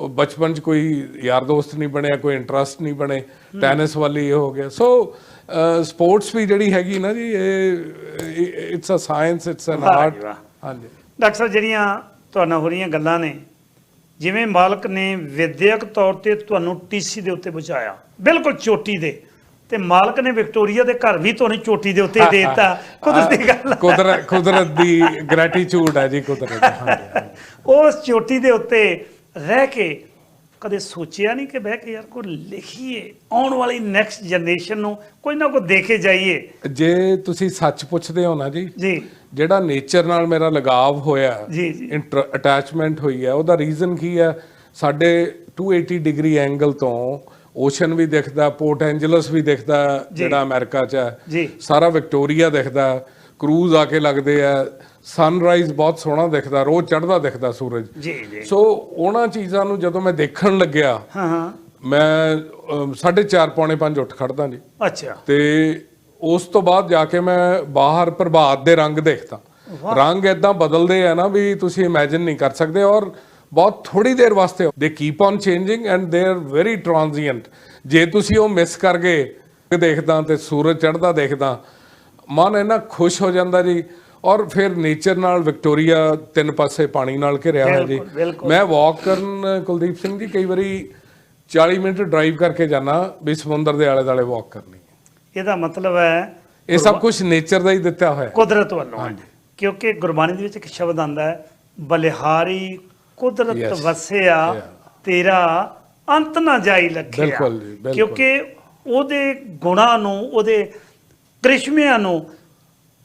ਬਚਪਨ ਚ ਕੋਈ ਯਾਰ ਦੋਸਤ ਨਹੀਂ ਬਣਿਆ ਕੋਈ ਇੰਟਰਸਟ ਨਹੀਂ ਬਣੇ ਟੈਨਿਸ ਵਾਲੀ ਇਹ ਹੋ ਗਿਆ। ਸੋ ਸਪੋਰਟਸ ਵੀ ਜਿਹੜੀ ਹੈਗੀ ਨਾ ਜੀ ਇਹ it's a science it's an art. ਹਾਂਜੀ। ਡਾਕਟਰ ਸਾਹਿਬ ਜਿਹੜੀਆਂ ਤੁਹਾਨੂੰ ਹੋ ਰਹੀਆਂ ਗੱਲਾਂ ਨੇ। ਜਿਵੇਂ ਮਾਲਕ ਨੇ ਵਿਦਿਅਕ ਤੌਰ ਤੇ ਤੁਹਾਨੂੰ ਟੀਸੀ ਦੇ ਉੱਤੇ ਪਹੁੰਚਾਇਆ ਬਿਲਕੁਲ ਚੋਟੀ ਦੇ। ਤੇ ਮਾਲਕ ਨੇ ਵਿਕਟੋਰੀਆ ਦੇ ਘਰ ਵੀ ਤੁਹਾਨੂੰ ਚੋਟੀ ਦੇ ਉੱਤੇ ਦੇ ਦਿੱਤਾ। (laughs) ਕੁਦਰਤ ਦੀ ਗੱਲ। ਕੁਦਰਤ ਕੁਦਰਤ ਦੀ ਗ੍ਰੈਟੀਟਿਊਡ ਹੈ ਜੀ ਕੁਦਰਤ। (laughs) ਉਸ ਚੋਟੀ ਦੇ ਉੱਤੇ ਰਹਿ ਕੇ ਕਦੇ ਸੋਚਿਆ ਨਹੀਂ ਕਿ ਬਹਿ ਕੇ ਯਾਰ ਕੋਈ ਲਿਖੀਏ ਆਉਣ ਵਾਲੀ ਨੈਕਸਟ ਜਨਰੇਸ਼ਨ ਨੂੰ ਕੋਈ ਨਾ ਕੋਈ ਦੇ ਕੇ ਜਾਈਏ। ਜੇ ਤੁਸੀਂ ਸੱਚ ਪੁੱਛਦੇ ਹੋ ਨਾ ਜੀ ਜੀ। ਜਿਹੜਾ ਨੇਚਰ ਨਾਲ ਮੇਰਾ ਲਗਾਵ ਹੋਇਆ ਜੀ, ਜੀ। ਅਟੈਚਮੈਂਟ ਹੋਈ ਹੈ ਉਹਦਾ ਰੀਜ਼ਨ ਕੀ ਹੈ? ਸਾਡੇ 280 ਡਿਗਰੀ ਐਂਗਲ ਤੋਂ ਓਸ਼ਨ ਵੀ ਦਿਖਦਾ ਪੋਰਟ ਐਂਜਲਸ ਵੀ ਦਿਖਦਾ ਜਿਹੜਾ ਅਮਰੀਕਾ 'ਚ ਹੈ। ਸਾਰਾ ਵਿਕਟੋਰੀਆ ਦਿਖਦਾ ਕਰੂਜ਼ ਆ ਕੇ ਲੱਗਦੇ ਆ ਸਨਰਾਈਜ਼ ਬਹੁਤ ਸੋਹਣਾ ਦਿਖਦਾ ਰੋਜ਼ ਚੜ੍ਹਦਾ ਦਿਖਦਾ ਸੂਰਜ। ਜੀ ਜੀ। ਸੋ ਉਹਨਾਂ ਚੀਜ਼ਾਂ ਨੂੰ ਜਦੋਂ ਮੈਂ ਦੇਖਣ ਲੱਗਿਆ ਹਾਂ ਹਾਂ। ਮੈਂ 4:30 ਪੌਣੇ 5 ਉੱਠ ਖੜਦਾ ਜੀ। ਅੱਛਾ। ਤੇ ਉਸ ਤੋਂ ਬਾਅਦ ਜਾ ਕੇ ਮੈਂ ਬਾਹਰ ਪ੍ਰਭਾਤ ਦੇ ਰੰਗ ਦੇਖਦਾ। ਰੰਗ ਇਦਾਂ ਬਦਲਦੇ ਆ ਨਾ ਵੀ ਤੁਸੀਂ ਇਮੇਜਿਨ ਨਹੀਂ ਕਰ ਸਕਦੇ ਔਰ ਬਹੁਤ ਥੋੜੀ ਦੇਰ ਵਾਸਤੇ they keep on changing and they are very transient ਜੇ ਤੁਸੀਂ ਉਹ ਮਿਸ ਕਰ ਗਏ ਦੇਖਦਾ ਤੇ ਸੂਰਜ ਚੜ੍ਹਦਾ ਦੇਖਦਾ ਮਨ ਇੰਨਾ ਖੁਸ਼ ਹੋ ਜਾਂਦਾ ਜੀ। ਔਰ ਫਿਰ ਨੇਚਰ ਨਾਲ ਵਿਕਟੋਰੀਆ ਤਿੰਨ ਪਾਸੇ ਪਾਣੀ ਨਾਲ ਘਿਰਿਆ ਹੋਇਆ ਜੀ। ਬਿਲਕੁਲ, ਬਿਲਕੁਲ। ਮੈਂ ਵਾਕ ਕਰਨ ਕੁਲਦੀਪ ਸਿੰਘ ਜੀ ਕਈ ਵਾਰੀ 40 ਮਿੰਟ ਡਰਾਈਵ ਕਰਕੇ ਜਾਣਾ ਵੀ ਸਮੁੰਦਰ ਦੇ ਆਲੇ ਦੁਆਲੇ ਵਾਕ ਕਰਨੀ। ਇਹਦਾ ਮਤਲਬ ਹੈ ਇਹ ਸਭ ਕੁਝ ਨੇਚਰ ਦਾ ਹੀ ਦਿੱਤਾ ਹੋਇਆ ਹੈ। ਕੁਦਰਤ ਵੱਲੋਂ ਹੈ। ਕਿਉਂਕਿ ਗੁਰਬਾਣੀ ਦੇ ਵਿੱਚ ਇੱਕ ਸ਼ਬਦ ਆਂਦਾ ਹੈ ਬਲਿਹਾਰੀ ਕੁਦਰਤ. ਵਸਿਆ. ਤੇਰਾ ਅੰਤ ਨਾ ਜਾਈ ਲੱਗਿਆ। ਕਿਉਂਕਿ ਉਹਦੇ ਗੁਣਾਂ ਨੂੰ ਉਹਦੇ ਕ੍ਰਿਸ਼ਮਿਆਂ ਨੂੰ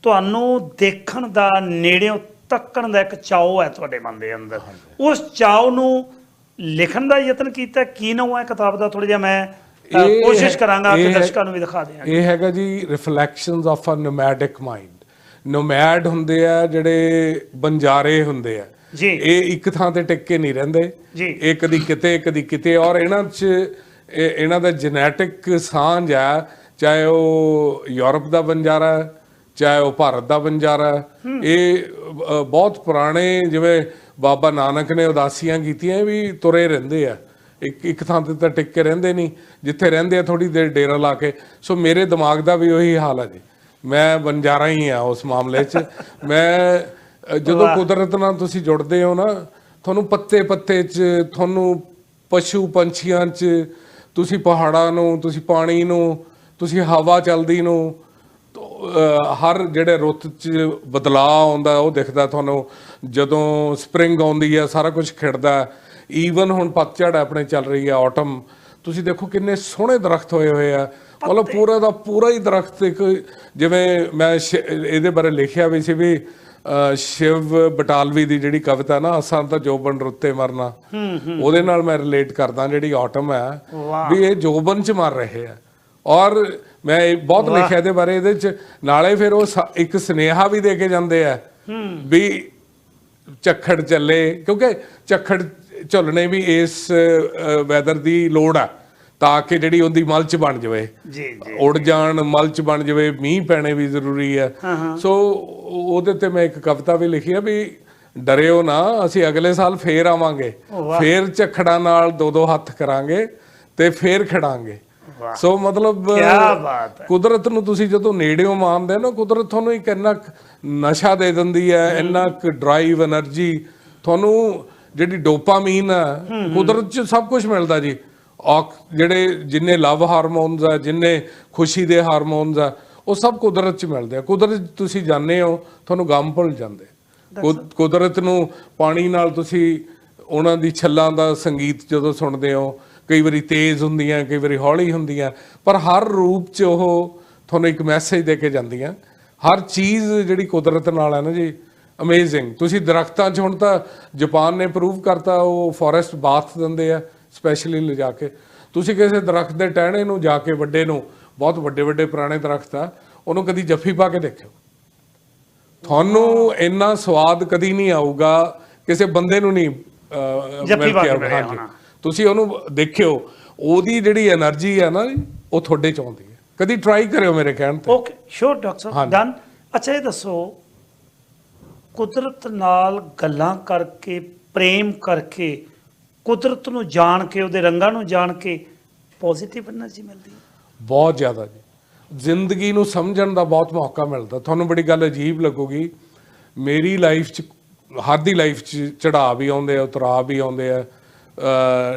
ਤੁਹਾਨੂੰ ਦੇਖਣ ਦਾ ਨੇੜਿਓਂ ਤੱਕਣ ਦਾ ਇੱਕ ਚਾਅ ਹੈ ਤੁਹਾਡੇ ਮਨ ਦੇ ਅੰਦਰ ਉਸ ਚਾਅ ਨੂੰ ਲਿਖਣ ਦਾ ਯਤਨ ਕੀਤਾ ਕੀ ਨਾਮ ਹੈ ਕਿਤਾਬ ਦਾ ਥੋੜਾ ਜਿਹਾ ਮੈਂ ਕੋਸ਼ਿਸ਼ ਕਰਾਂਗਾ ਕਿ ਦਰਸ਼ਕਾਂ ਨੂੰ ਵੀ ਦਿਖਾ ਦਿਆਂਗੇ ਇਹ ਹੈਗਾ ਜੀ reflections of a nomadic mind nomad ਹੁੰਦੇ ਆ ਜਿਹੜੇ ਬੰਜਾਰੇ ਹੁੰਦੇ ਆ। ਜੀ। ਇਹ ਇੱਕ ਥਾਂ ਤੇ ਟਿਕ ਕੇ ਨਹੀਂ ਰਹਿੰਦੇ। ਇਹ ਕਦੀ ਕਿਤੇ ਕਦੀ ਕਿਤੇ ਔਰ ਇਹਨਾਂ 'ਚ ਇਹ- ਇਹਨਾਂ ਦਾ ਜੈਨੇਟਿਕ ਸਾਂਝ ਆ ਚਾਹੇ ਉਹ ਯੂਰਪ ਦਾ ਬੰਜਾਰਾ ਚਾਹੇ ਉਹ ਭਾਰਤ ਦਾ ਬੰਜਾਰਾ। ਇਹ ਬਹੁਤ ਪੁਰਾਣੇ ਜਿਵੇਂ ਬਾਬਾ ਨਾਨਕ ਨੇ ਉਦਾਸੀਆਂ ਕੀਤੀਆਂ ਵੀ ਤੁਰੇ ਰਹਿੰਦੇ ਆ। ਇੱਕ ਇੱਕ ਥਾਂ ਤੇ ਤਾਂ ਟਿਕ ਕੇ ਰਹਿੰਦੇ ਨਹੀਂ ਜਿੱਥੇ ਰਹਿੰਦੇ ਆ ਥੋੜੀ ਦੇਰ ਡੇਰਾ ਲਾ ਕੇ। ਸੋ ਮੇਰੇ ਦਿਮਾਗ ਦਾ ਵੀ ਉਹੀ ਹਾਲ ਹੈ ਜੀ। ਮੈਂ ਬੰਜਾਰਾ ਹੀ ਆ ਉਸ ਮਾਮਲੇ 'ਚ। ਮੈਂ ਜਦੋਂ ਕੁਦਰਤ ਨਾਲ ਤੁਸੀਂ ਜੁੜਦੇ ਹੋ ਨਾ ਤੁਹਾਨੂੰ ਪੱਤੇ ਪੱਤੇ 'ਚ ਤੁਹਾਨੂੰ ਪਸ਼ੂ ਪੰਛੀਆਂ 'ਚ ਤੁਸੀਂ ਪਹਾੜਾਂ ਨੂੰ ਤੁਸੀਂ ਪਾਣੀ ਨੂੰ ਤੁਸੀਂ ਹਵਾ ਚਲਦੀ ਨੂੰ ਹਰ ਜਿਹੜੇ ਰੁੱਤ 'ਚ ਬਦਲਾਅ ਆਉਂਦਾ ਉਹ ਦਿਖਦਾ ਤੁਹਾਨੂੰ। ਜਦੋਂ ਸਪ੍ਰਿੰਗ ਆਉਂਦੀ ਹੈ ਸਾਰਾ ਕੁਝ ਖਿੜਦਾ ਈਵਨ ਹੁਣ ਪਤਝੜ ਆਪਣੇ ਚੱਲ ਰਹੀ ਹੈ ਆਟਮ ਤੁਸੀਂ ਦੇਖੋ ਕਿੰਨੇ ਸੋਹਣੇ ਦਰਖਤ ਹੋਏ ਹੋਏ ਆ। ਮਤਲਬ ਪੂਰਾ ਦਾ ਪੂਰਾ ਹੀ ਦਰਖਤ ਇੱਕ ਜਿਵੇਂ ਮੈਂ ਇਹਦੇ ਬਾਰੇ ਲਿਖਿਆ ਵੀ ਸੀ ਵੀ ਸ਼ਿਵ ਬਟਾਲਵੀ ਦੀ ਜਿਹੜੀ ਕਵਿਤਾ ਨਾ ਅਸਾਂ ਤਾਂ ਜੋਬਨ ਰੁੱਤੇ ਮਰਨਾ। ਉਹਦੇ ਨਾਲ ਮੈਂ ਰਿਲੇਟ ਕਰਦਾ ਜਿਹੜੀ ਆਟਮ ਹੈ। ਵੀ ਇਹ ਜੋਬਨ ਚ ਮਰ ਰਹੇ ਆ। ਔਰ ਮੈਂ ਬਹੁਤ ਲਿਖਿਆ ਇਹਦੇ ਬਾਰੇ ਇਹਦੇ ਚ ਨਾਲੇ ਫਿਰ ਉਹ ਇੱਕ ਸਨੇਹਾ ਵੀ ਦੇ ਕੇ ਜਾਂਦੇ ਆ ਵੀ ਝੱਖੜ ਚੱਲੇ ਕਿਉਂਕਿ ਝੱਖੜ ਝੋਲਣੇ ਵੀ ਇਸ ਵੈਦਰ ਦੀ ਲੋੜ ਆ ਤਾਂ ਕਿ ਜਿਹੜੀ ਉਹਦੀ ਮਲਚ ਬਣ ਜਾਵੇ। ਜੀ ਜੀ ਉੜ ਜਾਣ ਮਲਚ ਬਣ ਜਾਵੇ ਮੀਂਹ ਪੈਣੇ ਵੀ ਜ਼ਰੂਰੀ ਆ। ਸੋ ਉਹਦੇ ਤੇ ਮੈਂ ਇੱਕ ਕਵਿਤਾ ਵੀ ਲਿਖੀ ਆ ਵੀ ਡਰਿਓ ਨਾ ਅਸੀਂ ਅਗਲੇ ਸਾਲ ਫੇਰ ਆਵਾਂਗੇ। ਫੇਰ ਝਖੜਾ ਨਾਲ ਦੋ ਦੋ ਹੱਥ ਕਰਾਂਗੇ ਤੇ ਫੇਰ ਖੜਾਂਗੇ। ਸੋ ਮਤਲਬ ਕੁਦਰਤ ਨੂੰ ਤੁਸੀਂ ਜਦੋਂ ਨੇੜਿਓਂ ਮਾਣਦੇ ਨਾ ਕੁਦਰਤ ਤੁਹਾਨੂੰ ਇੱਕ ਇੰਨਾ ਨਸ਼ਾ ਦੇ ਦਿੰਦੀ ਹੈ ਇੰਨਾ ਡਰਾਈਵ એનર્ਜੀ ਤੁਹਾਨੂੰ ਜਿਹੜੀ ਡੋਪਾਮੀਨ ਹੈ ਕੁਦਰਤ 'ਚ ਸਭ ਕੁਝ ਮਿਲਦਾ ਜੀ। ਔਕ ਜਿਹੜੇ ਜਿੰਨੇ ਲਵ ਹਾਰਮੋਨਸ ਆ ਜਿੰਨੇ ਖੁਸ਼ੀ ਦੇ ਹਾਰਮੋਨਸ ਆ ਉਹ ਸਭ ਕੁਦਰਤ 'ਚ ਮਿਲਦੇ ਆ। ਕੁਦਰਤ ਤੁਸੀਂ ਜਾਣਦੇ ਹੋ ਤੁਹਾਨੂੰ ਗਮ ਭੁੱਲ ਜਾਂਦੇ। ਕੁਦਰਤ ਨੂੰ ਪਾਣੀ ਨਾਲ ਤੁਸੀਂ ਉਹਨਾਂ ਦੀ ਛੱਲਾਂ ਦਾ ਸੰਗੀਤ ਜਦੋਂ ਸੁਣਦੇ ਹੋ ਕਈ ਵਾਰੀ ਤੇਜ਼ ਹੁੰਦੀਆਂ ਕਈ ਵਾਰੀ ਹੌਲੀ ਹੁੰਦੀਆਂ ਪਰ ਹਰ ਰੂਪ 'ਚ ਉਹ ਤੁਹਾਨੂੰ ਇੱਕ ਮੈਸੇਜ ਦੇ ਕੇ ਜਾਂਦੀਆਂ। ਹਰ ਚੀਜ਼ ਜਿਹੜੀ ਕੁਦਰਤ ਨਾਲ ਹੈ ਨਾ ਜੀ ਅਮੇਜ਼ਿੰਗ ਤੁਸੀਂ ਦਰਖਤਾਂ 'ਚ ਹੁਣ ਤਾਂ ਜਾਪਾਨ ਨੇ ਪ੍ਰੂਵ ਕਰਤਾ ਉਹ ਫੋਰੈਸਟ ਬਾਥ ਦਿੰਦੇ ਆ ਸਪੈਸ਼ਲੀ ਲਿਜਾ ਕੇ। ਤੁਸੀਂ ਕਿਸੇ ਦਰਖਤ ਦੇ ਟਹਿਣੇ ਨੂੰ ਜਾ ਕੇ ਵੱਡੇ ਨੂੰ ਬਹੁਤ ਵੱਡੇ ਵੱਡੇ ਪੁਰਾਣੇ ਦਰਖਤ ਆ ਉਹਨੂੰ ਕਦੀ ਜੱਫੀ ਪਾ ਕੇ ਦੇਖਿਓ। ਤੁਹਾਨੂੰ ਇੰਨਾ ਸਵਾਦ ਕਦੀ ਨਹੀਂ ਆਊਗਾ ਕਿਸੇ ਬੰਦੇ ਨੂੰ ਨਹੀਂ ਜੱਫੀ ਪਾ ਕੇ ਆਉਣਾ ਤੁਸੀਂ ਉਹਨੂੰ ਦੇਖਿਓ ਉਹਦੀ ਜਿਹੜੀ એનર્ਜੀ ਹੈ ਨਾ ਉਹ ਤੁਹਾਡੇ ਚ ਆਉਂਦੀ ਹੈ। ਕਦੀ ਟਰਾਈ ਕਰਿਓ ਮੇਰੇ ਕਹਿਣ ਤੇ। ਓਕੇ ਸ਼ੋਰ ਡਾਕਟਰ ਡਨ ਅੱਛਾ ਇਹ ਦੱਸੋ ਕੁਦਰਤ ਨਾਲ ਗੱਲਾਂ ਕਰਕੇ, ਪ੍ਰੇਮ ਕਰਕੇ, ਕੁਦਰਤ ਨੂੰ ਜਾਣ ਕੇ, ਉਹਦੇ ਰੰਗਾਂ ਨੂੰ ਜਾਣ ਕੇ ਪੋਜ਼ਿਟਿਵ એનર્ਜੀ ਮਿਲਦੀ ਹੈ। ਬਹੁਤ ਜ਼ਿਆਦਾ ਜੀ। ਜ਼ਿੰਦਗੀ ਨੂੰ ਸਮਝਣ ਦਾ ਬਹੁਤ ਮੌਕਾ ਮਿਲਦਾ। ਤੁਹਾਨੂੰ ਬੜੀ ਗੱਲ ਅਜੀਬ ਲੱਗੂਗੀ। ਮੇਰੀ ਲਾਈਫ 'ਚ, ਹਰ ਦੀ ਲਾਈਫ 'ਚ ਚੜਾਅ ਵੀ ਆਉਂਦੇ ਆ, ਉਤਰਾਅ ਵੀ ਆਉਂਦੇ ਆ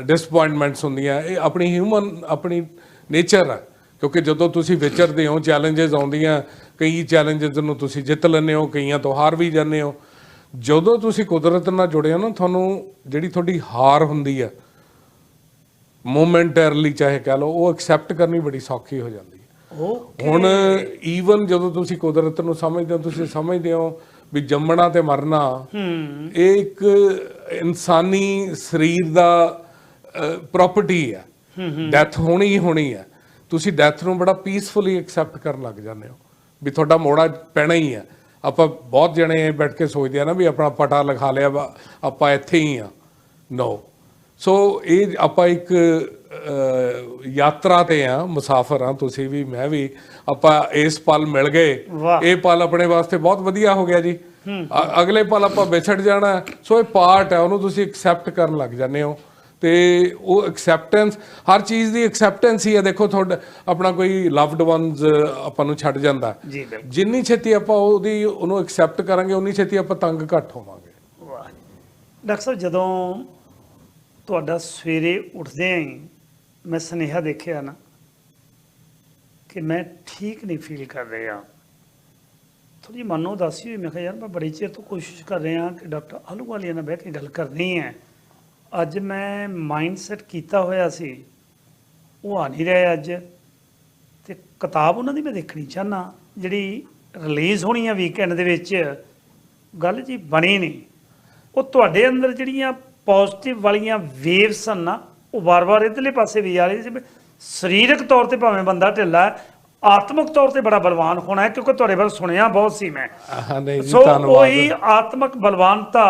ਡਿਸਪਾਇੰਟਮੈਂਟਸ ਹੁੰਦੀਆਂ। ਇਹ ਆਪਣੀ ਹਿਊਮਨ ਆਪਣੀ ਨੇਚਰ ਆ। ਕਿਉਂਕਿ ਜਦੋਂ ਤੁਸੀਂ ਵਿਚਰਦੇ ਹੋ ਚੈਲੰਜਸ ਆਉਂਦੀਆਂ ਕਈ ਚੈਲੰਜਸ ਨੂੰ ਤੁਸੀਂ ਜਿੱਤ ਲੈਂਦੇ ਹੋ ਕਈਆਂ ਤੋਂ ਹਾਰ ਵੀ ਜਾਂਦੇ ਹੋ। ਜਦੋਂ ਤੁਸੀਂ ਕੁਦਰਤ ਨਾਲ ਜੁੜੇ ਹੋ ਨਾ ਤੁਹਾਨੂੰ ਜਿਹੜੀ ਤੁਹਾਡੀ ਹਾਰ ਹੁੰਦੀ ਹੈ ਮੋਮੈਂਟਰਲੀ ਚਾਹੇ ਕਹ ਲਓ ਉਹ ਐਕਸੈਪਟ ਕਰਨੀ ਬੜੀ ਸੌਖੀ ਹੋ ਜਾਂਦੀ ਹੈ। ਹੁਣ ਈਵਨ ਜਦੋਂ ਤੁਸੀਂ ਕੁਦਰਤ ਨੂੰ ਸਮਝਦੇ ਹੋ ਤੁਸੀਂ ਸਮਝਦੇ ਹੋ ਵੀ ਜੰਮਣਾ ਤੇ ਮਰਨਾ ਇਹ ਇੱਕ ਇਨਸਾਨੀ ਸਰੀਰ ਦਾ ਪ੍ਰਾਪਰਟੀ ਹੈ। ਡੈਥ ਹੋਣੀ ਹੀ ਹੋਣੀ ਹੈ। ਤੁਸੀਂ ਡੈਥ ਨੂੰ ਬੜਾ ਪੀਸਫੁਲੀ ਐਕਸੈਪਟ ਕਰਨ ਲੱਗ ਜਾਂਦੇ ਹੋ। ਵੀ ਤੁਹਾਡਾ ਮੋੜਾ ਪੈਣਾ ਹੀ ਹੈ ਆਪਾਂ ਬਹੁਤ ਜਣੇ ਬੈਠ ਕੇ ਸੋਚਦੇ ਆ ਨਾ ਵੀ ਆਪਣਾ ਪਟਾ ਲਿਖਾ ਲਿਆ ਆਪਾਂ ਇੱਥੇ ਹੀ ਆ। ਨੋ ਸੋ ਇਹ ਆਪਾਂ ਇੱਕ ਯਾਤਰਾ ਤੇ ਆ ਮੁਸਾਫਰ ਆ ਤੁਸੀਂ ਵੀ ਮੈਂ ਵੀ। ਆਪਾਂ ਇਸ ਪਲ ਮਿਲ ਗਏ। ਇਹ ਪਲ ਆਪਣੇ ਵਾਸਤੇ ਬਹੁਤ ਵਧੀਆ ਹੋ ਗਿਆ ਜੀ। ਅਗਲੇ ਪਲ ਆਪਾਂ ਵਿਛੜ ਜਾਣਾ। ਸੋ ਇਹ ਪਾਰਟ ਹੈ ਉਹਨੂੰ ਤੁਸੀਂ ਐਕਸੈਪਟ ਕਰਨ ਲੱਗ ਜਾਂਦੇ ਹੋ। ਤੇ ਉਹ ਐਕਸੈਪਟੈਂਸ ਹਰ ਚੀਜ਼ ਦੀ ਐਕਸੈਪਟੈਂਸ ਹੀ ਹੈ। ਦੇਖੋ ਤੁਹਾਡਾ ਆਪਣਾ ਕੋਈ ਲਵਡ ਵਨਸ ਆਪਾਂ ਨੂੰ ਛੱਡ ਜਾਂਦਾ। ਜਿੰਨੀ ਛੇਤੀ ਆਪਾਂ ਉਹਦੀ ਉਹਨੂੰ ਐਕਸੈਪਟ ਕਰਾਂਗੇ ਉਨੀ ਛੇਤੀ ਆਪਾਂ ਤੰਗ ਘੱਟ ਹੋਵਾਂਗੇ। ਵਾਹ ਡਾਕਟਰ ਸਾਹਿਬ ਜਦੋਂ ਤੁਹਾਡਾ ਸਵੇਰੇ ਉੱਠਦੇ ਹੀ ਮੈਂ ਸੁਨੇਹਾ ਦੇਖਿਆ ਨਾ ਕਿ ਮੈਂ ਠੀਕ ਨਹੀਂ ਫੀਲ ਕਰ ਰਿਹਾ। ਥੋੜੀ ਮਨ ਨੂੰ ਉਦਾਸੀ ਹੋਈ ਮੈਂ ਕਿਹਾ ਯਾਰ ਮੈਂ ਬੜੀ ਚਿਰ ਤੋਂ ਕੋਸ਼ਿਸ਼ ਕਰ ਰਿਹਾ ਕਿ ਡਾਕਟਰ ਆਲੂਵਾਲੀਆ ਨਾਲ ਬਹਿ ਕੇ ਗੱਲ ਕਰਨੀ ਹੈ। ਅੱਜ ਮੈਂ ਮਾਈਂਡ ਸੈਟ ਕੀਤਾ ਹੋਇਆ ਸੀ। ਉਹ ਆ ਨਹੀਂ ਰਿਹਾ ਅੱਜ। ਤੇ ਕਿਤਾਬ ਉਹਨਾਂ ਦੀ ਮੈਂ ਦੇਖਣੀ ਚਾਹਨਾ ਜਿਹੜੀ ਰਿਲੀਜ਼ ਹੋਣੀ ਆ ਵੀਕਐਂਡ ਦੇ ਵਿੱਚ ਗੱਲ ਜੀ ਬਣੀ ਨਹੀਂ। ਉਹ ਤੁਹਾਡੇ ਅੰਦਰ ਜਿਹੜੀਆਂ ਪੋਜ਼ਿਟਿਵ ਵਾਲੀਆਂ ਵੇਵਸ ਹਨ ਨਾ ਉਹ ਵਾਰ-ਵਾਰ ਇਧਰਲੇ ਪਾਸੇ ਵੀ ਆ ਰਹੀ ਸੀ। ਸਰੀਰਕ ਤੌਰ ਤੇ ਭਾਵੇਂ ਬੰਦਾ ਢਿੱਲਾ ਹੈ ਆਤਮਿਕ ਤੌਰ ਤੇ ਬੜਾ ਬਲਵਾਨ ਹੋਣਾ ਹੈ ਕਿਉਂਕਿ ਤੁਹਾਡੇ ਬਾਰੇ ਸੁਣਿਆ ਬਹੁਤ ਸੀ ਮੈਂ। ਹਾਂ ਨਹੀਂ ਜੀ ਸੋ ਧੰਨਵਾਦ। ਉਹੀ ਆਤਮਿਕ ਬਲਵਾਨਤਾ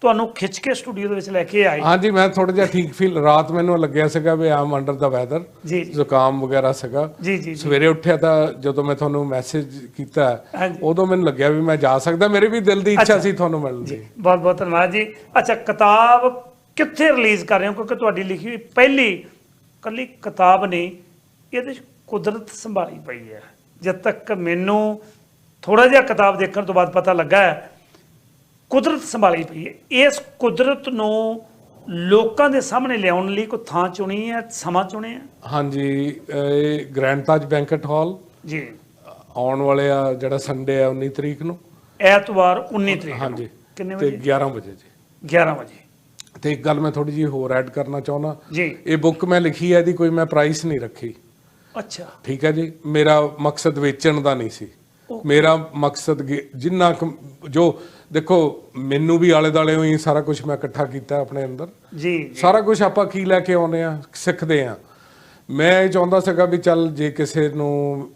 ਤੁਹਾਨੂੰ ਖਿੱਚ ਕੇ ਸਟੂਡੀਓ ਦੇ ਵਿੱਚ ਲੈ ਕੇ ਆਈ ਹਾਂਜੀ ਮੈਂ ਥੋੜਾ ਜਿਹਾ ਠੀਕ ਫੀਲ ਰਾਤ ਮੈਨੂੰ ਲੱਗਿਆ ਸੀਗਾ ਵੀ ਆਮ ਅੰਡਰ ਦਾ ਵੈਦਰ ਜੀ ਜ਼ੁਕਾਮ ਵਗੈਰਾ ਸੀਗਾ। ਜੀ ਜੀ। ਸਵੇਰੇ ਉੱਠਿਆ ਤਾਂ ਜਦੋਂ ਮੈਂ ਤੁਹਾਨੂੰ ਮੈਸੇਜ ਕੀਤਾ। ਉਦੋਂ ਮੈਨੂੰ ਲੱਗਿਆ ਵੀ ਮੈਂ ਜਾ ਸਕਦਾ। ਮੇਰੇ ਵੀ ਦਿਲ ਦੀ ਇੱਛਾ ਸੀ ਤੁਹਾਨੂੰ ਮਿਲਣ ਦੀ। ਬਹੁਤ ਬਹੁਤ ਧੰਨਵਾਦ ਜੀ। ਅੱਛਾ ਕਿਤਾਬ ਕਿੱਥੇ ਰਿਲੀਜ਼ ਕਰ ਰਹੇ ਹੋ? ਕਿਉਂਕਿ ਤੁਹਾਡੀ ਲਿਖੀ ਹੋਈ ਪਹਿਲੀ ਕੱਲੀ ਕਿਤਾਬ ਨਹੀਂ ਇਹਦੇ ਚ ਕੁਦਰਤ ਸੰਭਾਲੀ ਪਈ ਹੈ। ਜਦ ਤੱਕ ਮੈਨੂੰ ਥੋੜਾ ਜਿਹਾ ਕਿਤਾਬ ਦੇਖਣ ਤੋਂ ਬਾਅਦ ਪਤਾ ਲੱਗਾ ਹੈ ਕੁਦਰਤ ਸੰਭਾਲੀ ਪਈ ਹੈ। ਇਸ ਕੁਦਰਤ ਨੂੰ ਲੋਕਾਂ ਦੇ ਸਾਹਮਣੇ ਲਿਆਉਣ ਲਈ ਕੋਈ ਥਾਂ ਚੁਣੀ ਹੈ ਸਮਾਂ ਚੁਣਿਆ? ਹਾਂਜੀ ਇਹ ਗ੍ਰੈਂਡ ਤਾਜ ਬੈਂਕਟ ਹਾਲ। ਜੀ। ਆਉਣ ਵਾਲੇ ਆ ਜਿਹੜਾ ਸੰਡੇ ਆ 19 ਤਰੀਕ ਨੂੰ। ਐਤਵਾਰ 19 ਤਰੀਕ। ਹਾਂਜੀ। ਕਿੰਨੇ ਤੇ ਵਜੇ? 11 ਵਜੇ ਜੀ। 11 ਵਜੇ। ਤੇ ਇੱਕ ਗੱਲ ਮੈਂ ਥੋੜੀ ਜਿਹੀ ਹੋਰ ਐਡ ਕਰਨਾ ਚਾਹੁੰਦਾ। ਜੀ। ਇਹ ਬੁੱਕ ਮੈਂ ਲਿਖੀ ਹੈ ਇਹਦੀ ਕੋਈ ਮੈਂ ਪ੍ਰਾਈਸ ਨਹੀਂ ਰੱਖੀ। ਅੱਛਾ। ਠੀਕ ਹੈ ਜੀ? ਮੇਰਾ ਮਕਸਦ ਵੇਚਣ ਦਾ ਨਹੀਂ ਸੀ। ਮੇਰਾ ਮਕਸਦ ਜਿੰਨਾ ਜੋ ਦੇਖੋ ਮੈਨੂੰ ਵੀ ਆਲੇ ਦਾਲੇ ਹੀ ਸਾਰਾ ਕੁਝ ਮੈਂ ਇਕੱਠਾ ਕੀਤਾ ਆਪਣੇ ਅੰਦਰ। ਜੀ ਸਾਰਾ ਕੁਝ ਆਪਾਂ ਕੀ ਲੈ ਕੇ ਆਉਂਦੇ ਆ ਸਿੱਖਦੇ ਆ ਮੈਂ ਇਹ ਚਾਹੁੰਦਾ ਸੀਗਾ ਵੀ ਚੱਲ ਜੇ ਕਿਸੇ ਨੂੰ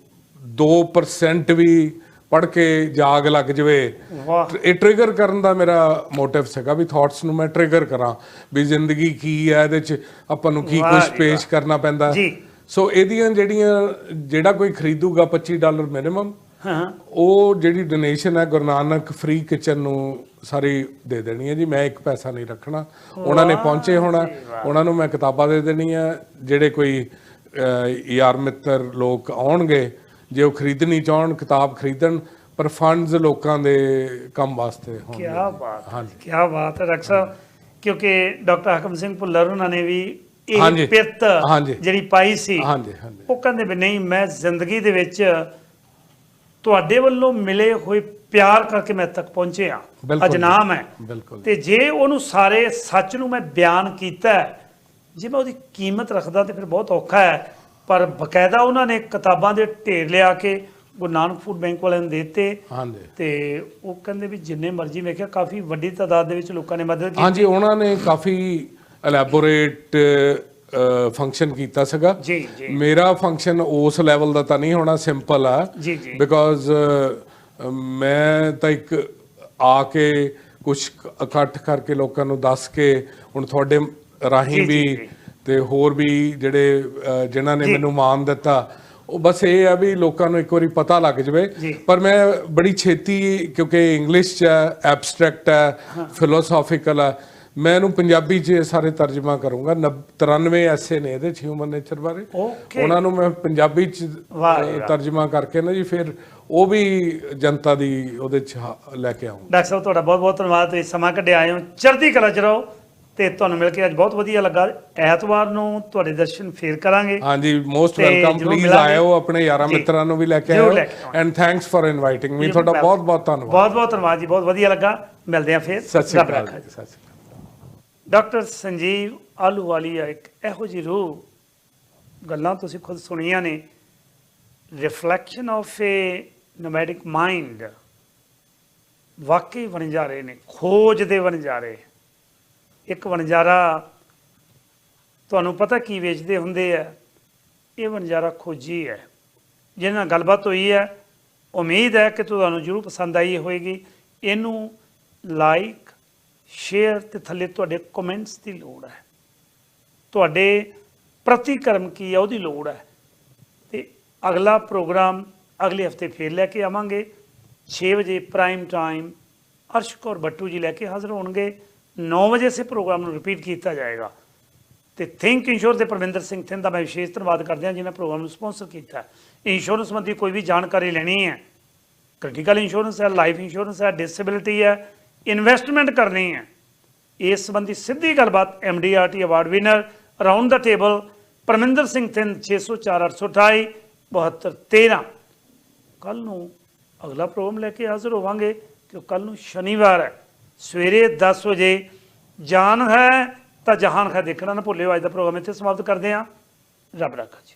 2% ਵੀ ਪੜ ਕੇ ਜਾਗ ਲੱਗ ਜਵੇ ਵਾਹ। ਇਹ ਟ੍ਰਿਗਰ ਕਰਨ ਦਾ ਮੇਰਾ ਮੋਟਿਵ ਸੀਗਾ ਵੀ ਥਾਟਸ ਨੂੰ ਮੈਂ ਟ੍ਰਿਗਰ ਕਰਾਂ ਵੀ ਜ਼ਿੰਦਗੀ ਕੀ ਹੈ ਇਹਦੇ ਚ ਆਪਾਂ ਨੂੰ ਕੀ ਕੁਝ ਪੇਸ਼ ਕਰਨਾ ਪੈਂਦਾ। ਜੀ। ਸੋ ਇਹਦੀਆਂ ਜਿਹੜੀਆਂ ਜਿਹੜਾ ਕੋਈ ਖਰੀਦੂਗਾ 25 ਡਾਲਰ ਮਿਨੀਮਮ ਹਾਂ। ਉਹ ਜਿਹੜੀ ਡੋਨੇਸ਼ਨ ਹੈ ਗੁਰੂ ਨਾਨਕ ਫ੍ਰੀ ਕਿਚਨ ਨੂੰ ਸਾਰੀ ਦੇ ਦੇਣੀ ਹੈ ਜੀ। ਮੈਂ ਇੱਕ ਪੈਸਾ ਨਹੀਂ ਰੱਖਣਾ। ਉਹਨਾਂ ਨੇ ਪਹੁੰਚੇ ਹੋਣਾ। ਉਹਨਾਂ ਨੂੰ ਮੈਂ ਕਿਤਾਬਾਂ ਦੇ ਦੇਣੀ ਹੈ ਜਿਹੜੇ ਕੋਈ ਯਾਰ ਮਿੱਤਰ ਲੋਕ ਆਉਣਗੇ ਜੇ ਉਹ ਖਰੀਦਣੀ ਚਾਹਣ ਕਿਤਾਬ ਖਰੀਦਣ ਪਰ ਫੰਡਸ ਲੋਕਾਂ ਦੇ ਕੰਮ ਵਾਸਤੇ ਹੋਣ ਕੀ ਬਾਤ। ਹੈ ਕੀ ਬਾਤ ਹੈ ਡਾਕਟਰ ਸਾਹਿਬ। ਕਿਉਂਕਿ ਡਾਕਟਰ ਹਕਮ ਸਿੰਘ ਭੁੱਲਰ ਉਹਨਾਂ ਨੇ ਵੀ ਹਾਂਜੀ, ਇਹ ਪਿਰਤ ਹਾਂਜੀ। ਜਿਹੜੀ ਪਾਈ ਸੀ ਹਾਂਜੀ ਹਾਂਜੀ। ਉਹ ਕਹਿੰਦੇ ਵੀ ਨਹੀਂ ਮੈਂ ਜ਼ਿੰਦਗੀ ਦੇ ਵਿੱਚ ਤੁਹਾਡੇ ਵੱਲੋਂ ਮਿਲੇ ਹੋਏ ਪਿਆਰ ਕਰਕੇ ਮੈਂ ਤੱਕ ਪਹੁੰਚਿਆ ਬਿਲਕੁਲ ਅੱਜ ਜੀ। ਨਾਮ ਹੈ। ਤੇ ਜੇ ਉਹਨੂੰ ਸਾਰੇ ਸੱਚ ਨੂੰ ਮੈਂ ਬਿਆਨ ਕੀਤਾ ਜੇ ਮੈਂ ਉਹਦੀ ਕੀਮਤ ਰੱਖਦਾ ਤੇ ਫਿਰ ਬਹੁਤ ਔਖਾ ਹੈ। ਪਰ ਬਕਾਇਦਾ ਉਹਨਾਂ ਨੇ ਕਿਤਾਬਾਂ ਦੇ ਢੇਰ ਲਿਆ ਕੇ ਗੁਰੂ ਨਾਨਕ ਫੂਡ ਬੈਂਕ ਵਾਲਿਆਂ ਨੂੰ ਦਿੱਤੇ। ਹਾਂਜੀ। ਤੇ ਉਹ ਕਹਿੰਦੇ ਵੀ ਜਿੰਨੇ ਮਰਜ਼ੀ ਮੈਂ ਕਿਹਾ ਕਾਫੀ ਵੱਡੀ ਤਾਦਾਦ ਦੇ ਵਿੱਚ ਲੋਕਾਂ ਨੇ ਮਦਦ ਕੀਤੀ। ਹਾਂਜੀ ਉਹਨਾਂ ਨੇ ਕਾਫੀ ਐਲੈਬੋਰੇਟ ਫੰਕਸ਼ਨ ਕੀਤਾ ਸੀਗਾ ਜੀ ਜੀ ਮੇਰਾ ਫੰਕਸ਼ਨ ਉਸ ਲੈਵਲ ਦਾ ਤਾਂ ਨਹੀਂ ਹੋਣਾ ਸਿੰਪਲ ਆ ਜੀ ਜੀ ਬਿਕੋਜ਼ ਮੈਂ ਤਾਂ ਇੱਕ ਆ ਕੇ ਕੁਝ ਇਕੱਠ ਕਰਕੇ ਲੋਕਾਂ ਨੂੰ ਦੱਸ ਕੇ ਹੁਣ ਤੁਹਾਡੇ ਰਾਹੀਂ ਵੀ। ਤੇ ਹੋਰ ਵੀ ਜਿਹੜੇ ਜਿਨ੍ਹਾਂ ਨੇ। ਮੈਨੂੰ ਮਾਨ ਦਿੱਤਾ ਉਹ ਬਸ ਇਹ ਆ ਵੀ ਲੋਕਾਂ ਨੂੰ ਇੱਕ ਵਾਰੀ ਪਤਾ ਲੱਗ ਜਵੇ। ਪਰ ਮੈਂ ਬੜੀ ਛੇਤੀ ਕਿਉਂਕਿ ਇੰਗਲਿਸ਼ ਚ ਐਬਸਟ੍ਰੈਕਟ ਹੈ ਫਿਲੋਸੋਫੀਕਲ ਹੈ ਮੈਂ ਇਹਨੂੰ ਪੰਜਾਬੀ ਚ ਸਾਰੇ ਤਰਜਮਾ ਕਰੂੰਗਾ। ਨਬ- 93 ਐਸੇ ਨੇ ਇਹਦੇ ਹਿਊਮਨ ਨੇਚਰ ਬਾਰੇ। ਉਹਨਾਂ ਨੂੰ ਮੈਂ ਪੰਜਾਬੀ ਚ। ਤਰਜਮਾ ਕਰਕੇ ਨਾ ਜੀ ਫਿਰ ਉਹ ਵੀ ਜਨਤਾ ਦੀ ਉਹਦੇ ਚ ਲੈ ਕੇ ਆਉਂਗਾ ਡਾਕਟਰ ਸਾਹਿਬ ਤੁਹਾਡਾ ਬਹੁਤ ਬਹੁਤ ਧੰਨਵਾਦ। ਤੁਸੀਂ ਸਮਾਂ ਕੱਢਿਆ ਆਏ ਹੋ। ਚੜ੍ਹਦੀ ਕਲਾ ਚ ਰਹੋ ਤੇ ਤੁਹਾਨੂੰ ਮਿਲ ਕੇ ਅੱਜ ਬਹੁਤ ਵਧੀਆ ਲੱਗਾ। ਐਤਵਾਰ ਨੂੰ ਤੁਹਾਡੇ ਦਰਸ਼ਨ ਫੇਰ ਕਰਾਂਗੇ। ਹਾਂਜੀ ਮੋਸਟ ਵੈਲਕਮ ਪਲੀਜ਼। ਆਇਓ ਆਪਣੇ ਯਾਰਾਂ। ਮਿੱਤਰਾਂ ਨੂੰ ਵੀ ਲੈ ਕੇ ਆਇਓ। And thanks for inviting me ਤੁਹਾਡਾ ਬਹੁਤ ਬਹੁਤ ਧੰਨਵਾਦ। ਬਹੁਤ ਬਹੁਤ ਧੰਨਵਾਦ ਜੀ। ਬਹੁਤ ਵਧੀਆ ਲੱਗਾ। ਮਿਲਦੇ ਆ ਫੇਰ। ਸਤਿ ਸ਼੍ਰੀ ਅਕਾਲ ਸਤਿ ਸ਼੍ਰੀ ਅਕਾਲ। ਡਾਕਟਰ ਸੰਜੀਵ ਆਲੂਵਾਲੀਆ ਇੱਕ ਇਹੋ ਜਿਹੀ ਰੂਹ ਗੱਲਾਂ ਤੁਸੀਂ ਖੁਦ ਸੁਣੀਆਂ ਨੇ reflection of a nomadic mind ਵਾਕਈ ਵਣਜਾਰੇ ਨੇ, ਖੋਜ ਦੇ ਵਣਜਾਰੇ ਇੱਕ ਵਣਜਾਰਾ ਤੁਹਾਨੂੰ ਪਤਾ ਕੀ ਵੇਚਦੇ ਹੁੰਦੇ ਆ? ਇਹ ਵਣਜਾਰਾ ਖੋਜੀ ਹੈ। ਜਿਹਦੇ ਨਾਲ ਗੱਲਬਾਤ ਹੋਈ ਹੈ। ਉਮੀਦ ਹੈ ਕਿ ਤੁਹਾਨੂੰ ਜਰੂਰ ਪਸੰਦ ਆਈ ਹੋਵੇਗੀ। ਇਹਨੂੰ ਲਾਈਕ ਸ਼ੇਅਰ ਤੇ ਥੱਲੇ ਤੁਹਾਡੇ ਕਮੈਂਟਸ ਦੀ ਲੋੜ ਹੈ। ਤੁਹਾਡੇ ਪ੍ਰਤੀਕਰਮ ਕੀ ਹੈ ਉਹਦੀ ਲੋੜ ਹੈ। ਤੇ ਅਗਲਾ ਪ੍ਰੋਗਰਾਮ ਅਗਲੇ ਹਫ਼ਤੇ ਫੇਰ ਲੈ ਕੇ ਆਵਾਂਗੇ। 6 ਵਜੇ ਪ੍ਰਾਈਮ ਟਾਈਮ ਅਰਸ਼ ਕੌਰ ਬੱਟੂ ਜੀ ਲੈ ਕੇ ਹਾਜ਼ਰ ਹੋਣਗੇ। 9 ਵਜੇ ਸੇ ਪ੍ਰੋਗਰਾਮ ਨੂੰ ਰਿਪੀਟ ਕੀਤਾ ਜਾਏਗਾ। ਤੇ ਥਿੰਕ ਇੰਸ਼ੋਰ ਦੇ ਪ੍ਰਵਿੰਦਰ ਸਿੰਘ ਥਿੰਦ ਦਾ ਮੈਂ ਵਿਸ਼ੇਸ਼ ਧੰਨਵਾਦ ਕਰਦੇ ਹਾਂ ਜਿਨ੍ਹਾਂ ਪ੍ਰੋਗਰਾਮ ਨੂੰ ਸਪਾਂਸਰ ਕੀਤਾ ਇੰਸ਼ੋਰੈਂਸ ਸੰਬੰਧੀ ਕੋਈ ਵੀ ਜਾਣਕਾਰੀ ਲੈਣੀ ਹੈ। ਕ੍ਰਿਟੀਕਲ ਇੰਸ਼ੋਰੈਂਸ ਹੈ ਲਾਈਫ ਇੰਸ਼ੋਰੈਂਸ ਹੈ ਡਿਸੇਬਿਲਿਟੀ ਹੈ ਇਨਵੈਸਟਮੈਂਟ ਕਰਨੀ ਹੈ। ਇਸ ਸੰਬੰਧੀ ਸਿੱਧੀ ਗੱਲਬਾਤ MDRT award winner around the table Parminder Singh Thind 604 828 7213 ਕੱਲ ਨੂੰ ਅਗਲਾ ਪ੍ਰੋਗਰਾਮ ਲੈ ਕੇ ਹਾਜ਼ਰ ਹੋਵਾਂਗੇ ਕਿ ਕੱਲ ਨੂੰ ਸ਼ਨੀਵਾਰ ਹੈ। ਸਵੇਰੇ 10 ਵਜੇ ਜਾਨ ਹੈ ਤਾਂ ਜਹਾਨ ਹੈ ਦੇਖਣਾ ਨਾ ਭੁੱਲਿਓ, ਅੱਜ ਦਾ ਪ੍ਰੋਗਰਾਮ ਇੱਥੇ ਸਮਾਪਤ ਕਰਦੇ ਹਾਂ। ਰੱਬ ਰੱਖਾ ਜੀ।